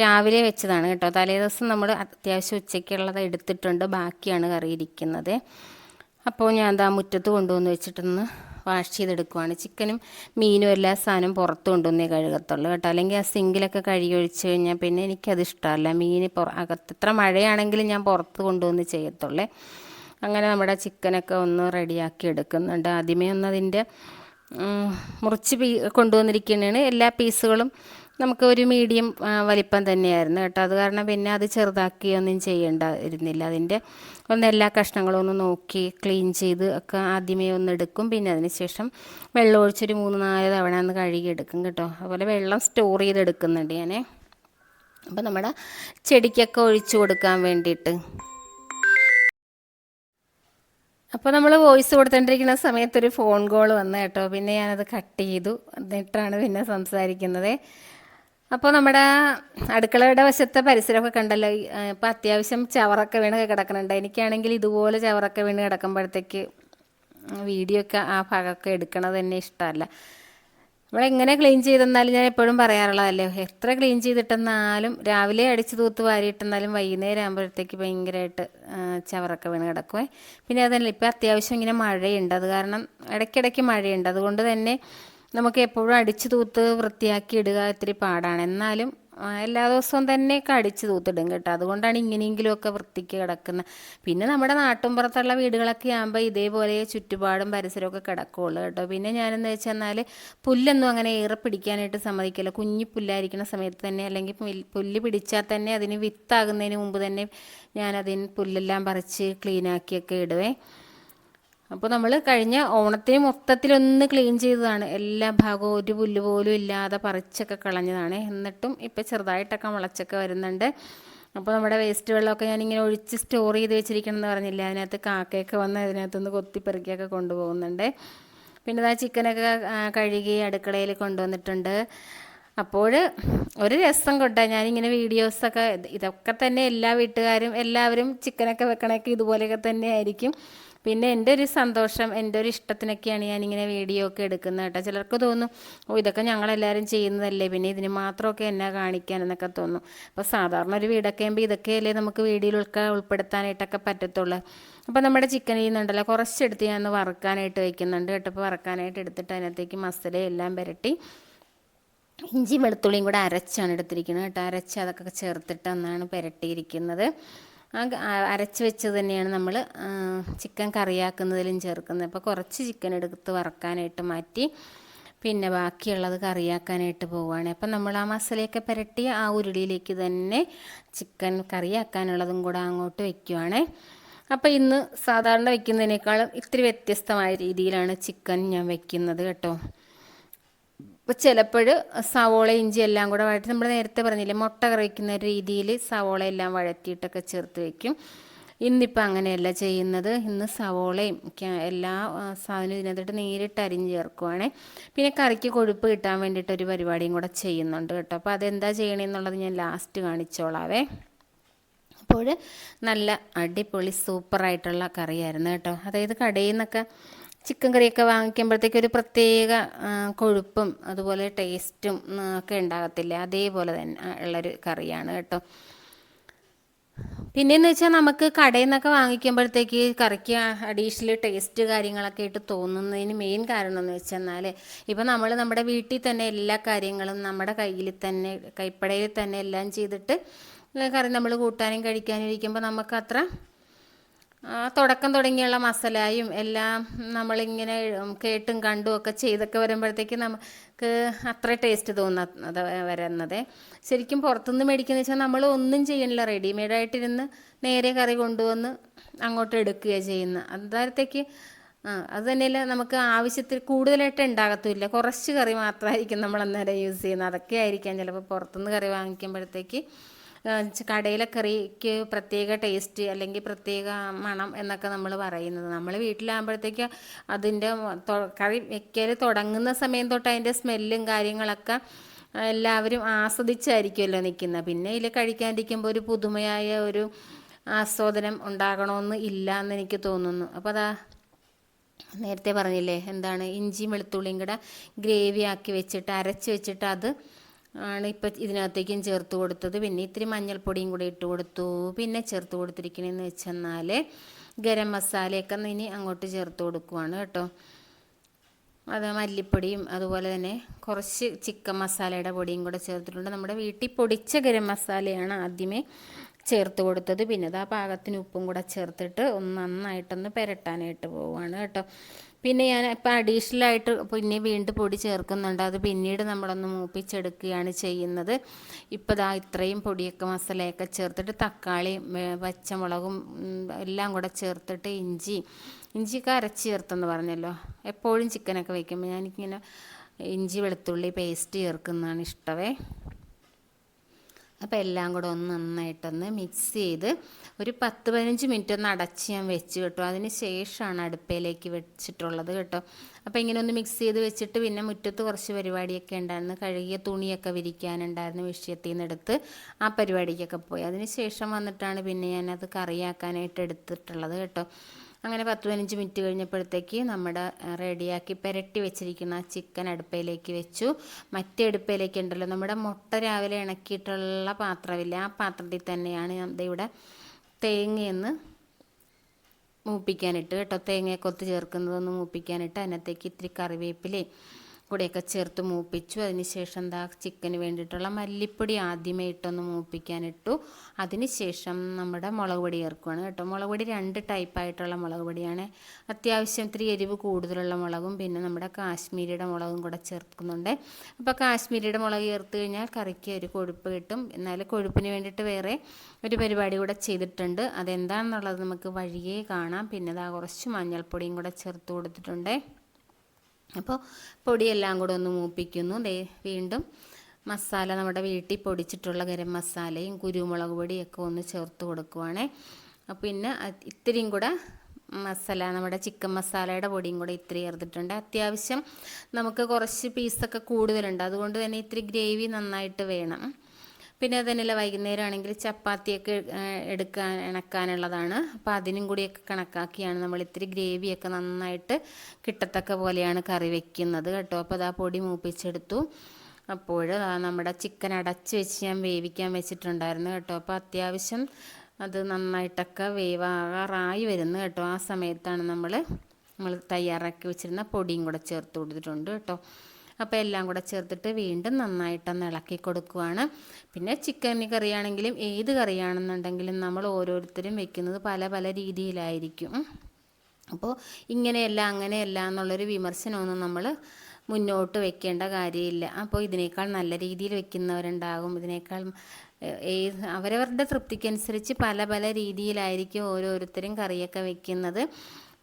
രാവിലെ വെച്ചതാണ് കേട്ടോ. തലേ ദിവസം നമ്മൾ അത്യാവശ്യം ഉച്ചയ്ക്കുള്ളത് എടുത്തിട്ടുണ്ട്. ബാക്കിയാണ് കറി ഇരിക്കുന്നത്. അപ്പോൾ ഞാൻ ദാ മുറ്റത്ത് കൊണ്ടുവന്ന് വെച്ചിട്ടൊന്ന് വാഷ് ചെയ്തെടുക്കുവാണ്. ചിക്കനും മീനും എല്ലാ സാധനവും പുറത്ത് കൊണ്ടുവന്നേ കഴുകത്തുള്ളൂ കേട്ടോ. അല്ലെങ്കിൽ ആ സിങ്കിലൊക്കെ കഴുകി ഒഴിച്ച് കഴിഞ്ഞാൽ പിന്നെ എനിക്കത് ഇഷ്ടമല്ല. മീൻ പുറ അകത്ത് ഇത്ര മഴയാണെങ്കിലും ഞാൻ പുറത്ത് കൊണ്ടുവന്ന് ചെയ്യത്തുള്ളേ. അങ്ങനെ നമ്മുടെ ചിക്കനൊക്കെ ഒന്ന് റെഡിയാക്കി എടുക്കുന്നുണ്ട്. ആദ്യമേ ഒന്ന് അതിന്റെ മുറിച്ച് പീ കൊണ്ടുവന്നിരിക്കുന്നതാണ്. എല്ലാ പീസുകളും നമുക്ക് ഒരു മീഡിയം വലിപ്പം തന്നെയായിരുന്നു കേട്ടോ. അത് കാരണം പിന്നെ അത് ചെറുതാക്കിയൊന്നും ചെയ്യേണ്ടിയിരുന്നില്ല അതിന്റെ ഒന്ന് എല്ലാ കഷ്ണങ്ങളും ഒന്ന് നോക്കി ക്ലീൻ ചെയ്ത് ഒക്കെ ആദ്യമേ ഒന്ന് എടുക്കും. പിന്നെ അതിന് ശേഷം വെള്ളം ഒഴിച്ചൊരു മൂന്ന് നാല് തവണ ഒന്ന് കഴുകിയെടുക്കും കേട്ടോ. അതുപോലെ വെള്ളം സ്റ്റോർ ചെയ്തെടുക്കുന്നുണ്ട് ഞാൻ അപ്പോൾ നമ്മുടെ ചെടിക്കൊക്കെ ഒഴിച്ചു കൊടുക്കാൻ വേണ്ടിയിട്ട്. അപ്പോൾ നമ്മൾ വോയിസ് കൊടുത്തോണ്ടിരിക്കുന്ന സമയത്ത് ഒരു ഫോൺ കോൾ വന്നു കേട്ടോ. പിന്നെ ഞാനത് കട്ട് ചെയ്തു. എന്നിട്ടാണ് പിന്നെ സംസാരിക്കുന്നത്. അപ്പോൾ നമ്മുടെ അടുക്കളയുടെ വശത്തെ പരിസരമൊക്കെ കണ്ടല്ലോ. ഇപ്പം ഇപ്പോൾ അത്യാവശ്യം ചവറൊക്കെ വീണൊക്കെ കിടക്കുന്നുണ്ട്. എനിക്കാണെങ്കിൽ ഇതുപോലെ ചവറൊക്കെ വീണ് കിടക്കുമ്പോഴത്തേക്ക് വീഡിയോ ഒക്കെ ആ ഭാഗമൊക്കെ എടുക്കണത് തന്നെ ഇഷ്ടമല്ല. നമ്മളെങ്ങനെ ക്ലീൻ ചെയ്തെന്നാലും ഞാൻ എപ്പോഴും പറയാറുള്ളതല്ലേ എത്ര ക്ലീൻ ചെയ്തിട്ടെന്നാലും രാവിലെ അടിച്ച് തൂത്ത് വാരിയിട്ടെന്നാലും വൈകുന്നേരം ആകുമ്പോഴത്തേക്ക് ഭയങ്കരമായിട്ട് ചവറൊക്കെ വീണ് കിടക്കുവേ. പിന്നെ അതല്ല ഇപ്പം അത്യാവശ്യം ഇങ്ങനെ മഴയുണ്ട്. അത് കാരണം ഇടയ്ക്കിടയ്ക്ക് മഴയുണ്ട്. അതുകൊണ്ട് തന്നെ നമുക്ക് എപ്പോഴും അടിച്ചു തൂത്ത് വൃത്തിയാക്കി ഇടുക ഇത്തിരി പാടാണ്. എന്നാലും എല്ലാ ദിവസവും തന്നെയൊക്കെ അടിച്ചു തൂത്തിടും കേട്ടോ. അതുകൊണ്ടാണ് ഇങ്ങനെയെങ്കിലുമൊക്കെ വൃത്തിക്ക് കിടക്കുന്നത് പിന്നെ നമ്മുടെ നാട്ടുമ്പുറത്തുള്ള വീടുകളൊക്കെ ആകുമ്പോൾ ഇതേപോലെ ചുറ്റുപാടും പരിസരമൊക്കെ കിടക്കുകയുള്ളൂ കേട്ടോ. പിന്നെ ഞാനെന്ന് വെച്ചെന്നാൽ പുല്ലൊന്നും അങ്ങനെ ഏറെ പിടിക്കാനായിട്ട് സമ്മതിക്കില്ല. കുഞ്ഞി പുല്ലായിരിക്കുന്ന സമയത്ത് തന്നെ അല്ലെങ്കിൽ പുല്ല് പിടിച്ചാൽ തന്നെ അതിന് വിത്താകുന്നതിന് മുമ്പ് തന്നെ ഞാനതിന് പുല്ലെല്ലാം പറിച്ച് ക്ലീനാക്കിയൊക്കെ ഇടുവേ. അപ്പോൾ നമ്മൾ കഴിഞ്ഞ ഓണത്തിന് മൊത്തത്തിലൊന്ന് ക്ലീൻ ചെയ്തതാണ്. എല്ലാ ഭാഗവും ഒരു പുല്ല് പോലും ഇല്ലാതെ പറിച്ചൊക്കെ കളഞ്ഞതാണ്. എന്നിട്ടും ഇപ്പോൾ ചെറുതായിട്ടൊക്കെ മുളച്ചൊക്കെ വരുന്നുണ്ട്. അപ്പോൾ നമ്മുടെ വേസ്റ്റ് വെള്ളമൊക്കെ ഇങ്ങനെ ഒഴിച്ച് സ്റ്റോർ ചെയ്ത് വെച്ചിരിക്കണം എന്ന് പറഞ്ഞില്ല അതിനകത്ത് കാക്കയൊക്കെ വന്ന് അതിനകത്തുനിന്ന് കൊത്തിപ്പെറുക്കിയൊക്കെ കൊണ്ടുപോകുന്നുണ്ട്. പിന്നെ ആ ചിക്കനൊക്കെ കഴുകി അടുക്കളയിൽ കൊണ്ടുവന്നിട്ടുണ്ട്. അപ്പോൾ ഒരു രസം കൊണ്ട ഞാനിങ്ങനെ വീഡിയോസൊക്കെ ഇത് ഇതൊക്കെ തന്നെ എല്ലാ വീട്ടുകാരും എല്ലാവരും ചിക്കനൊക്കെ വെക്കണൊക്കെ ഇതുപോലെയൊക്കെ തന്നെ ആയിരിക്കും പിന്നെ എന്റെ ഒരു സന്തോഷം എന്റെ ഒരു ഇഷ്ടത്തിനൊക്കെയാണ് ഞാനിങ്ങനെ വീഡിയോ ഒക്കെ എടുക്കുന്നത് കേട്ടോ. ചിലർക്ക് തോന്നും ഓ ഇതൊക്കെ ഞങ്ങളെല്ലാവരും ചെയ്യുന്നതല്ലേ പിന്നെ ഇതിന് മാത്രമൊക്കെ എന്നാ കാണിക്കാൻ എന്നൊക്കെ തോന്നും. അപ്പോൾ സാധാരണ ഒരു വീടൊക്കെ ആകുമ്പോൾ ഇതൊക്കെയല്ലേ നമുക്ക് വീഡിയോയിലൊക്കെ ഉൾപ്പെടുത്താനായിട്ടൊക്കെ പറ്റത്തുള്ളൂ. അപ്പോൾ നമ്മുടെ ചിക്കൻ ചെയ്യുന്നുണ്ടല്ലോ കുറച്ചെടുത്ത് ഞാൻ ഒന്ന് വറുക്കാനായിട്ട് വയ്ക്കുന്നുണ്ട് കേട്ടോ. വറുക്കാനായിട്ട് എടുത്തിട്ട് അതിനകത്തേക്ക് മസാലയെല്ലാം പുരട്ടി ഇഞ്ചി വെളുത്തുള്ളിയും കൂടെ അരച്ചാണ് എടുത്തിരിക്കുന്നത് കേട്ടോ. അരച്ച് അതൊക്കെ ചേർത്തിട്ട് ഒന്നാണ് പുരട്ടിയിരിക്കുന്നത്. ആ അരച്ച് വെച്ചത് തന്നെയാണ് നമ്മൾ ചിക്കൻ കറിയാക്കുന്നതിലും ചേർക്കുന്നത്. അപ്പോൾ കുറച്ച് ചിക്കൻ എടുത്ത് വറക്കാനായിട്ട് മാറ്റി പിന്നെ ബാക്കിയുള്ളത് കറിയാക്കാനായിട്ട് പോവുകയാണ് അപ്പം നമ്മൾ ആ മസാലയൊക്കെ പുരട്ടി ആ ഉരുളിയിലേക്ക് തന്നെ ചിക്കൻ കറിയാക്കാനുള്ളതും കൂടെ അങ്ങോട്ട് വെക്കുവാണേ. അപ്പോൾ ഇന്ന് സാധാരണ വെക്കുന്നതിനേക്കാളും ഇത്തിരി വ്യത്യസ്തമായ രീതിയിലാണ് ചിക്കൻ ഞാൻ വെക്കുന്നത് കേട്ടോ. അപ്പോൾ ചിലപ്പോൾ സവോള ഇഞ്ചി എല്ലാം കൂടെ വഴറ്റി നമ്മൾ നേരത്തെ പറഞ്ഞില്ലേ മുട്ട കറി വയ്ക്കുന്ന രീതിയിൽ സവോള എല്ലാം വഴറ്റിയിട്ടൊക്കെ ചേർത്ത് വെക്കും. ഇന്നിപ്പോൾ അങ്ങനെയല്ല ചെയ്യുന്നത്. ഇന്ന് സവോളയും എല്ലാ സാധനവും ഇതിനകത്തോട്ട് നേരിട്ട് അരിഞ്ഞ് ചേർക്കുവാണ്. പിന്നെ കറിക്ക് കൊഴുപ്പ് കിട്ടാൻ വേണ്ടിയിട്ട് ഒരു പരിപാടിയും കൂടെ ചെയ്യുന്നുണ്ട് കേട്ടോ. അപ്പോൾ അതെന്താ ചെയ്യണമെന്നുള്ളത് ഞാൻ ലാസ്റ്റ് കാണിച്ചോളാവേ. അപ്പോൾ നല്ല അടിപൊളി സൂപ്പറായിട്ടുള്ള കറിയായിരുന്നു കേട്ടോ. അതായത് കടയിൽ നിന്നൊക്കെ ചിക്കൻ കറിയൊക്കെ വാങ്ങിക്കുമ്പോഴത്തേക്ക് ഒരു പ്രത്യേക കൊഴുപ്പും അതുപോലെ ടേസ്റ്റും ഒക്കെ ഉണ്ടാകത്തില്ല? അതേപോലെ തന്നെ ഉള്ളൊരു കറിയാണ് കേട്ടോ. പിന്നെയെന്ന് വെച്ചാൽ നമുക്ക് കടയിൽ നിന്നൊക്കെ വാങ്ങിക്കുമ്പോഴത്തേക്ക് കറിക്ക് അഡീഷണൽ ടേസ്റ്റ് കാര്യങ്ങളൊക്കെ ആയിട്ട് തോന്നുന്നതിന് മെയിൻ കാരണം എന്ന് വെച്ചെന്നാൽ ഇപ്പം നമ്മൾ നമ്മുടെ വീട്ടിൽ തന്നെ എല്ലാ കാര്യങ്ങളും നമ്മുടെ കയ്യിൽ തന്നെ കൈപ്പടയിൽ തന്നെ എല്ലാം ചെയ്തിട്ട് കറി നമ്മൾ കൂട്ടാനും കഴിക്കാനും ഇരിക്കുമ്പോൾ നമുക്കത്ര തുടക്കം തുടങ്ങിയുള്ള മസാലയും എല്ലാം നമ്മളിങ്ങനെ കേട്ടും കണ്ടും ഒക്കെ ചെയ്തൊക്കെ വരുമ്പോഴത്തേക്ക് നമുക്ക് അത്ര ടേസ്റ്റ് തോന്നുന്നത് വരുന്നത്. ശരിക്കും പുറത്തുനിന്ന് മേടിക്കുന്നത് വെച്ചാൽ നമ്മൾ ഒന്നും ചെയ്യണില്ല. റെഡിമെയ്ഡായിട്ടിരുന്ന് നേരെ കറി കൊണ്ടുവന്ന് അങ്ങോട്ട് എടുക്കുകയാണ് ചെയ്യുന്നത് അന്നേരത്തേക്ക് അത് തന്നെയല്ല നമുക്ക് ആവശ്യത്തിൽ കൂടുതലായിട്ട് ഉണ്ടാകത്തുമില്ല. കുറച്ച് കറി മാത്രമായിരിക്കും നമ്മൾ അന്നേരം യൂസ് ചെയ്യുന്നത് അതൊക്കെ ആയിരിക്കാം. ചിലപ്പോൾ പുറത്തുനിന്ന് കറി വാങ്ങിക്കുമ്പോഴത്തേക്ക് കടയിലെ കറിക്ക് പ്രത്യേക ടേസ്റ്റ് അല്ലെങ്കിൽ പ്രത്യേക മണം എന്നൊക്കെ നമ്മൾ പറയുന്നത്. നമ്മൾ വീട്ടിലാകുമ്പോഴത്തേക്ക് അതിന്റെ കറി വെക്കൽ തുടങ്ങുന്ന സമയം തൊട്ട് അതിന്റെ സ്മെല്ലും കാര്യങ്ങളൊക്കെ എല്ലാവരും ആസ്വദിച്ചായിരിക്കുമല്ലോ നിൽക്കുന്നത്. പിന്നെ ഇതിൽ കഴിക്കാണ്ടിരിക്കുമ്പോൾ ഒരു പുതുമയായ ഒരു ആസ്വാദനം ഉണ്ടാകണമെന്ന് ഇല്ല എന്ന് എനിക്ക് തോന്നുന്നു. അപ്പോൾ അതാ നേരത്തെ പറഞ്ഞില്ലേ എന്താണ് ഇഞ്ചിയും വെളുത്തുള്ളിയും കൂടെ ഗ്രേവി ആക്കി വെച്ചിട്ട് അരച്ച് വെച്ചിട്ട് അത് ആണ് ഇപ്പം ഇതിനകത്തേക്കും ചേർത്ത് കൊടുത്തത്. പിന്നെ ഇത്തിരി മഞ്ഞൾപ്പൊടിയും കൂടി ഇട്ട് കൊടുത്തു. പിന്നെ ചേർത്ത് കൊടുത്തിരിക്കണമെന്ന് വെച്ചെന്നാൽ ഗരം മസാലയൊക്കെ ഇനി അങ്ങോട്ട് ചേർത്ത് കൊടുക്കുവാണ് കേട്ടോ. അത് മല്ലിപ്പൊടിയും അതുപോലെ തന്നെ കുറച്ച് ചിക്കൻ മസാലയുടെ പൊടിയും കൂടെ ചേർത്തിട്ടുണ്ട്. നമ്മുടെ വീട്ടിൽ പൊടിച്ച ഗരം മസാലയാണ് ആദ്യമേ ചേർത്ത് കൊടുത്തത്. പിന്നെ ആ പാകത്തിന് ഉപ്പും കൂടെ ചേർത്തിട്ട് ഒന്ന് നന്നായിട്ടൊന്ന് പെരട്ടാനായിട്ട് പോവുകയാണ് കേട്ടോ. പിന്നെ ഞാൻ ഇപ്പം അഡീഷണലായിട്ട് പിന്നെ വീണ്ടും പൊടി ചേർക്കുന്നുണ്ട്. അത് പിന്നീട് നമ്മളൊന്ന് മൂപ്പിച്ചെടുക്കുകയാണ് ചെയ്യുന്നത്. ഇപ്പോൾ ദാ ഇത്രയും പൊടിയൊക്കെ മസാലയൊക്കെ ചേർത്തിട്ട് തക്കാളിയും പച്ചമുളകും എല്ലാം കൂടെ ചേർത്തിട്ട് ഇഞ്ചി ഇഞ്ചിയൊക്കെ അരച്ച് ചേർത്തെന്ന് പറഞ്ഞല്ലോ. എപ്പോഴും ചിക്കനൊക്കെ വയ്ക്കുമ്പോൾ ഞാനിങ്ങനെ ഇഞ്ചി വെളുത്തുള്ളി പേസ്റ്റ് ചേർക്കുന്നതാണ് ഇഷ്ടമേ അപ്പോൾ എല്ലാം കൂടെ ഒന്ന് നന്നായിട്ടൊന്ന് മിക്സ് ചെയ്ത് ഒരു പത്ത് പതിനഞ്ച് മിനിറ്റ് ഒന്ന് അടച്ച് ഞാൻ വെച്ച് കേട്ടോ. അതിന് ശേഷമാണ് അടുപ്പയിലേക്ക് വെച്ചിട്ടുള്ളത് കേട്ടോ. അപ്പോൾ ഇങ്ങനെ ഒന്ന് മിക്സ് ചെയ്ത് വെച്ചിട്ട് പിന്നെ മുറ്റത്ത് കുറച്ച് പരിപാടിയൊക്കെ ഉണ്ടായിരുന്നു. കഴുകിയ തുണിയൊക്കെ വിരിക്കാനുണ്ടായിരുന്നു വിഷയത്തിൽ നിന്ന് എടുത്ത് ആ പരിപാടിക്കൊക്കെ പോയി. അതിന് ശേഷം വന്നിട്ടാണ് പിന്നെ ഞാനത് കറിയാക്കാനായിട്ട് എടുത്തിട്ടുള്ളത് കേട്ടോ. അങ്ങനെ പത്ത് പതിനഞ്ച് മിനിറ്റ് കഴിഞ്ഞപ്പോഴത്തേക്ക് നമ്മുടെ റെഡിയാക്കി പുരട്ടി വെച്ചിരിക്കുന്ന ചിക്കൻ അടുപ്പയിലേക്ക് വെച്ചു. മറ്റേ അടുപ്പയിലേക്ക് ഉണ്ടല്ലോ നമ്മുടെ മുട്ട രാവിലെ ഇണക്കിയിട്ടുള്ള പാത്രമില്ല ആ പാത്രത്തിൽ തന്നെയാണ് ഇവിടെ തേങ്ങയെന്ന് മൂപ്പിക്കാനിട്ട് കേട്ടോ തേങ്ങയൊക്കൊത്ത് ചേർക്കുന്നതൊന്ന് മൂപ്പിക്കാനിട്ട് അതിനകത്തേക്ക് ഇത്തിരി കറിവേപ്പിലയും കൂടെയൊക്കെ ചേർത്ത് മൂപ്പിച്ചു. അതിന് ശേഷം എന്താ ചിക്കന് വേണ്ടിയിട്ടുള്ള മല്ലിപ്പൊടി ആദ്യമേ ഇട്ടൊന്ന് മൂപ്പിക്കാനിട്ടു. അതിന് ശേഷം നമ്മുടെ മുളക് പൊടി ചേർക്കുകയാണ് കേട്ടോ. മുളക് പൊടി രണ്ട് ടൈപ്പായിട്ടുള്ള മുളക് പൊടിയാണ്. അത്യാവശ്യം ഇത്തിരി എരിവ് കൂടുതലുള്ള മുളകും പിന്നെ നമ്മുടെ കാശ്മീരിയുടെ മുളകും കൂടെ ചേർക്കുന്നുണ്ട്. അപ്പോൾ കാശ്മീരിയുടെ മുളക് ചേർത്ത് കഴിഞ്ഞാൽ കറിക്ക് ഒരു കൊഴുപ്പ് കിട്ടും. എന്നാൽ കൊഴുപ്പിന് വേണ്ടിയിട്ട് വേറെ ഒരു പരിപാടി കൂടെ ചെയ്തിട്ടുണ്ട്. അതെന്താണെന്നുള്ളത് നമുക്ക് വഴിയേ കാണാം. പിന്നെ ഇതാ കുറച്ച് മഞ്ഞൾപ്പൊടിയും കൂടെ ചേർത്ത് കൊടുത്തിട്ടുണ്ട്. അപ്പോൾ പൊടിയെല്ലാം കൂടെ ഒന്ന് മൂപ്പിക്കുന്നു. വീണ്ടും മസാല നമ്മുടെ വീട്ടിൽ പൊടിച്ചിട്ടുള്ള ഗരം മസാലയും കുരുമുളക് പൊടിയൊക്കെ ഒന്ന് ചേർത്ത് കൊടുക്കുവാണേ. അപ്പോൾ പിന്നെ ഇത്തിരിയും കൂടെ മസാല നമ്മുടെ ചിക്കൻ മസാലയുടെ പൊടിയും കൂടെ ഇത്തിരി ചേർത്തിട്ടുണ്ട്. അത്യാവശ്യം നമുക്ക് കുറച്ച് പീസൊക്കെ കൂടുതലുണ്ട്. അതുകൊണ്ട് തന്നെ ഇത്തിരി ഗ്രേവി നന്നായിട്ട് വേണം. പിന്നെ അതന്നെ വൈകുന്നേരം ആണെങ്കിൽ ചപ്പാത്തിയൊക്കെ ആ, എടുക്കാൻ ഇണക്കാനുള്ളതാണ്. അപ്പോൾ അതിനും കൂടിയൊക്കെ കണക്കാക്കിയാണ് നമ്മൾ ഇത്തിരി ഗ്രേവിയൊക്കെ നന്നായിട്ട് കിട്ടത്തക്ക പോലെയാണ് കറി വെക്കുന്നത് കേട്ടോ. അപ്പോൾ അതാ പൊടി മൂപ്പിച്ചെടുത്തു. അപ്പോൾ നമ്മുടെ ചിക്കൻ അടച്ച് വെച്ച് ഞാൻ വേവിക്കാൻ വെച്ചിട്ടുണ്ടായിരുന്നു കേട്ടോ. അപ്പോൾ അത്യാവശ്യം അത് നന്നായിട്ടൊക്കെ വേവാറായി വരുന്നു കേട്ടോ. ആ സമയത്താണ് നമ്മൾ നമ്മൾ തയ്യാറാക്കി വെച്ചിരുന്ന പൊടിയും കൂടെ ചേർത്ത് കൊടുത്തിട്ടുണ്ട് കേട്ടോ. അപ്പോൾ എല്ലാം കൂടെ ചേർത്തിട്ട് വീണ്ടും നന്നായിട്ടൊന്ന് ഇളക്കി കൊടുക്കുവാണ്. പിന്നെ ചിക്കൻ കറിയാണെങ്കിലും ഏത് കറിയാണെന്നുണ്ടെങ്കിലും നമ്മൾ ഓരോരുത്തരും വെക്കുന്നത് പല പല രീതിയിലായിരിക്കും. അപ്പോൾ ഇങ്ങനെയല്ല അങ്ങനെയല്ല എന്നുള്ളൊരു വിമർശനമൊന്നും നമ്മൾ മുന്നോട്ട് വെക്കേണ്ട കാര്യമില്ല. അപ്പോൾ ഇതിനേക്കാൾ നല്ല രീതിയിൽ വെക്കുന്നവരുണ്ടാകും. ഇതിനേക്കാൾ അവരവരുടെ തൃപ്തിക്കനുസരിച്ച് പല പല രീതിയിലായിരിക്കും ഓരോരുത്തരും കറിയൊക്കെ വെക്കുന്നത്.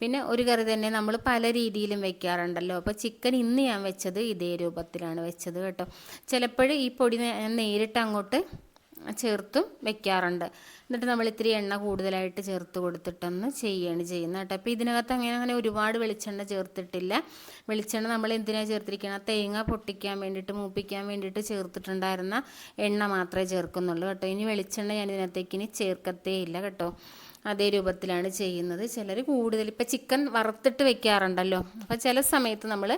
പിന്നെ ഒരു കറി തന്നെ നമ്മൾ പല രീതിയിലും വെക്കാറുണ്ടല്ലോ. അപ്പോൾ ചിക്കൻ ഇന്ന് ഞാൻ വെച്ചത് ഇതേ രൂപത്തിലാണ് വെച്ചത് കേട്ടോ. ചിലപ്പോൾ ഈ പൊടി നേരിട്ട് അങ്ങോട്ട് ചേർത്തും വെക്കാറുണ്ട്. എന്നിട്ട് നമ്മൾ ഇത്തിരി എണ്ണ കൂടുതലായിട്ട് ചേർത്ത് കൊടുത്തിട്ടൊന്ന് ചെയ്യുകയാണ് ചെയ്യുന്നത് കേട്ടോ. അപ്പോൾ ഇതിനകത്ത് അങ്ങനെ അങ്ങനെ ഒരുപാട് വെളിച്ചെണ്ണ ചേർത്തിട്ടില്ല. വെളിച്ചെണ്ണ നമ്മൾ എന്തിനാണ് ചേർത്തിരിക്കുന്നത് തേങ്ങ പൊട്ടിക്കാൻ വേണ്ടിയിട്ട് മൂപ്പിക്കാൻ വേണ്ടിയിട്ട് ചേർത്തിട്ടുണ്ടായിരുന്ന എണ്ണ മാത്രമേ ചേർക്കുന്നുള്ളൂ കേട്ടോ. ഇനി വെളിച്ചെണ്ണ ഞാൻ ഇതിനകത്തേക്ക് ഇനി ചേർക്കത്തേ ഇല്ല കേട്ടോ. അതേ രൂപത്തിലാണ് ചെയ്യുന്നത്. ചിലർ കൂടുതൽ ഇപ്പം ചിക്കൻ വറുത്തിട്ട് വെക്കാറുണ്ടല്ലോ. അപ്പോൾ ചില സമയത്ത് നമ്മൾ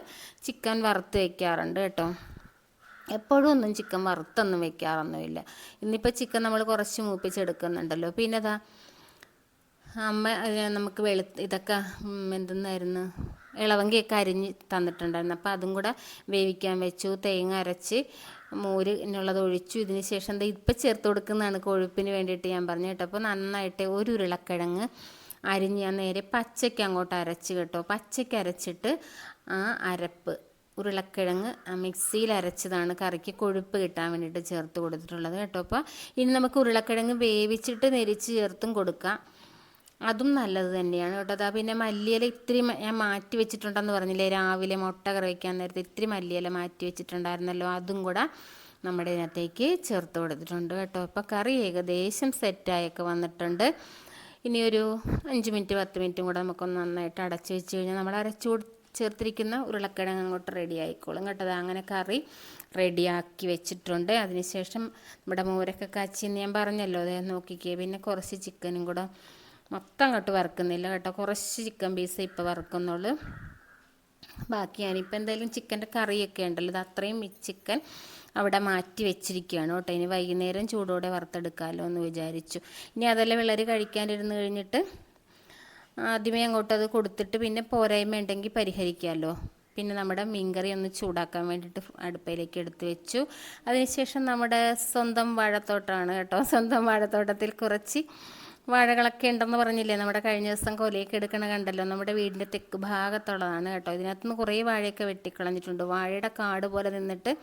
ചിക്കൻ വറുത്ത് വെക്കാറുണ്ട് കേട്ടോ. എപ്പോഴും ഒന്നും ചിക്കൻ വറുത്തൊന്നും വെക്കാറൊന്നുമില്ല. ഇന്നിപ്പോൾ ചിക്കൻ നമ്മൾ കുറച്ച് മൂപ്പിച്ചെടുക്കുന്നുണ്ടല്ലോ. പിന്നെ അതാ അമ്മ നമുക്ക് വെളു ഇതൊക്കെ എന്തെന്നായിരുന്നു? ഇളവങ്കിയൊക്കെ അരിഞ്ഞ് തന്നിട്ടുണ്ടായിരുന്നു. അപ്പോൾ അതും കൂടെ വേവിക്കാൻ വെച്ചു. തേങ്ങ അരച്ച് മോരിനുള്ളത് ഒഴിച്ചു. ഇതിന് ശേഷം എന്താ ഇപ്പം ചേർത്ത് കൊടുക്കുന്നതാണ് കൊഴുപ്പിന് വേണ്ടിയിട്ട് ഞാൻ പറഞ്ഞു കേട്ടോ. അപ്പോൾ നന്നായിട്ട് ഒരു ഉരുളക്കിഴങ്ങ് അരിഞ്ഞ് ഞാൻ നേരെ പച്ചയ്ക്ക് അങ്ങോട്ട് അരച്ച് കേട്ടോ. പച്ചയ്ക്ക് അരച്ചിട്ട് ആ അരപ്പ് ഉരുളക്കിഴങ്ങ് മിക്സിയിൽ അരച്ചതാണ് കറിക്ക് കൊഴുപ്പ് കിട്ടാൻ വേണ്ടിയിട്ട് ചേർത്ത് കൊടുത്തിട്ടുള്ളത് കേട്ടോ. അപ്പോൾ ഇനി നമുക്ക് ഉരുളക്കിഴങ്ങ് വേവിച്ചിട്ട് നെരിച്ച് ചേർത്തും കൊടുക്കാം. അതും നല്ലത് തന്നെയാണ് കേട്ടോ. അതാ പിന്നെ മല്ലിയില ഇത്തിരി ഞാൻ മാറ്റി വെച്ചിട്ടുണ്ടെന്ന് പറഞ്ഞില്ലേ രാവിലെ മുട്ട കറി വയ്ക്കാൻ നേരത്തെ ഇത്തിരി മല്ലിയില മാറ്റി വെച്ചിട്ടുണ്ടായിരുന്നല്ലോ അതും കൂടെ നമ്മുടെ ഇതിനകത്തേക്ക് ചേർത്ത് കൊടുത്തിട്ടുണ്ട് കേട്ടോ. അപ്പോൾ കറി ഏകദേശം സെറ്റായൊക്കെ വന്നിട്ടുണ്ട്. ഇനി ഒരു അഞ്ച് മിനിറ്റ് പത്ത് മിനിറ്റും കൂടെ നമുക്കൊന്ന് നന്നായിട്ട് അടച്ചു വെച്ച് കഴിഞ്ഞാൽ നമ്മൾ അരച്ചു ചേർത്തിരിക്കുന്ന ഉരുളക്കിഴങ്ങ് അങ്ങോട്ട് റെഡി ആയിക്കോളും കേട്ടോ. അത് അങ്ങനെ കറി റെഡിയാക്കി വെച്ചിട്ടുണ്ട്. അതിനുശേഷം നമ്മുടെ മോരൊക്കെ കാച്ചിന്ന് ഞാൻ പറഞ്ഞല്ലോ അതെ നോക്കിക്കേ. പിന്നെ കുറച്ച് ചിക്കനും കൂടെ മൊത്തം അങ്ങോട്ട് വറക്കുന്നില്ല കേട്ടോ. കുറച്ച് ചിക്കൻ പീസ് ഇപ്പോൾ വറക്കുന്നുള്ളു. ബാക്കി ഞാനിപ്പോൾ എന്തായാലും ചിക്കന്റെ കറിയൊക്കെ ഉണ്ടല്ലോ. ഇത് അത്രയും ചിക്കൻ അവിടെ മാറ്റി വെച്ചിരിക്കുകയാണ് കേട്ടോ. ഇനി വൈകുന്നേരം ചൂടോടെ വറുത്തെടുക്കാമല്ലോ എന്ന് വിചാരിച്ചു. ഇനി അതെല്ലാം വിളറി കഴിക്കാനിരുന്ന് കഴിഞ്ഞിട്ട് ആദ്യമേ അങ്ങോട്ട് അത് കൊടുത്തിട്ട് പിന്നെ പോരായ്മ ഉണ്ടെങ്കിൽ പരിഹരിക്കാമല്ലോ പിന്നെ നമ്മുടെ മീൻകറി ഒന്ന് ചൂടാക്കാൻ വേണ്ടിയിട്ട് അടുപ്പയിലേക്ക് എടുത്ത് വെച്ചു. അതിനുശേഷം നമ്മുടെ സ്വന്തം വാഴത്തോട്ടമാണ് കേട്ടോ. സ്വന്തം വാഴത്തോട്ടത്തിൽ കുറച്ച് വാഴകളൊക്കെ ഉണ്ടെന്ന് പറഞ്ഞില്ലേ? നമ്മുടെ കഴിഞ്ഞ ദിവസം കൊലയൊക്കെ എടുക്കണ കണ്ടല്ലോ. നമ്മുടെ വീടിന്റെ തെക്ക് ഭാഗത്തുള്ളതാണ് കേട്ടോ. ഇതിനകത്തുനിന്ന് കുറേ വാഴയൊക്കെ വെട്ടിക്കളഞ്ഞിട്ടുണ്ട്. വാഴയുടെ കാട് പോലെ നിന്നിട്ട്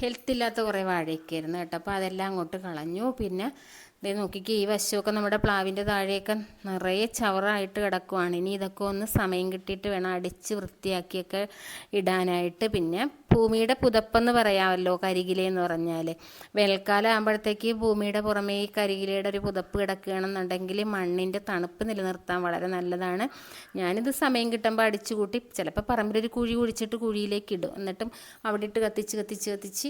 ഹെൽത്ത് ഇല്ലാത്ത കുറേ വാഴയൊക്കെ ആയിരുന്നു കേട്ടോ. അപ്പോൾ അതെല്ലാം അങ്ങോട്ട് കളഞ്ഞു. പിന്നെ ഇതേ നോക്കിക്കേ ഈ വശമൊക്കെ നമ്മുടെ പ്ലാവിന്റെ താഴെയൊക്കെ നിറയെ ചവറായിട്ട് കിടക്കുവാണ്. ഇനി ഇതൊക്കെ ഒന്ന് സമയം കിട്ടിയിട്ട് വേണം അടിച്ച് വൃത്തിയാക്കിയൊക്കെ ഇടാനായിട്ട്. പിന്നെ ഭൂമിയുടെ പുതപ്പെന്ന് പറയാമല്ലോ കരികില എന്ന് പറഞ്ഞാൽ വേനൽക്കാലം ആകുമ്പോഴത്തേക്ക് ഭൂമിയുടെ പുറമേ ഈ കരികിലയുടെ ഒരു പുതപ്പ് കിടക്കുകയാണെന്നുണ്ടെങ്കിൽ മണ്ണിന്റെ തണുപ്പ് നിലനിർത്താൻ വളരെ നല്ലതാണ്. ഞാനിത് സമയം കിട്ടുമ്പോൾ അടിച്ചു കൂട്ടി ചിലപ്പോൾ പറമ്പിലൊരു കുഴി കുഴിച്ചിട്ട് കുഴിയിലേക്ക് ഇടും. എന്നിട്ടും അവിടെ ഇട്ട് കത്തിച്ച് കത്തിച്ച് കത്തിച്ച്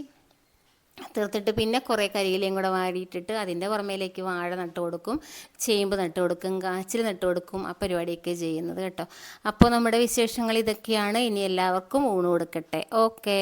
തീർത്തിട്ട് പിന്നെ കുറേ കരിയിലയും കൂടെ വാടിയിട്ടിട്ട് അതിന്റെ പുറമേലേക്ക് വാഴ നട്ട് കൊടുക്കും ചേമ്പ് നട്ട് കൊടുക്കും കാച്ചിൽ നട്ട് കൊടുക്കും ആ പരിപാടിയൊക്കെ ചെയ്യുന്നത് കേട്ടോ. അപ്പോൾ നമ്മുടെ വിശേഷങ്ങൾ ഇതൊക്കെയാണ്. ഇനി എല്ലാവർക്കും ഊണ് കൊടുക്കട്ടെ. ഓക്കേ.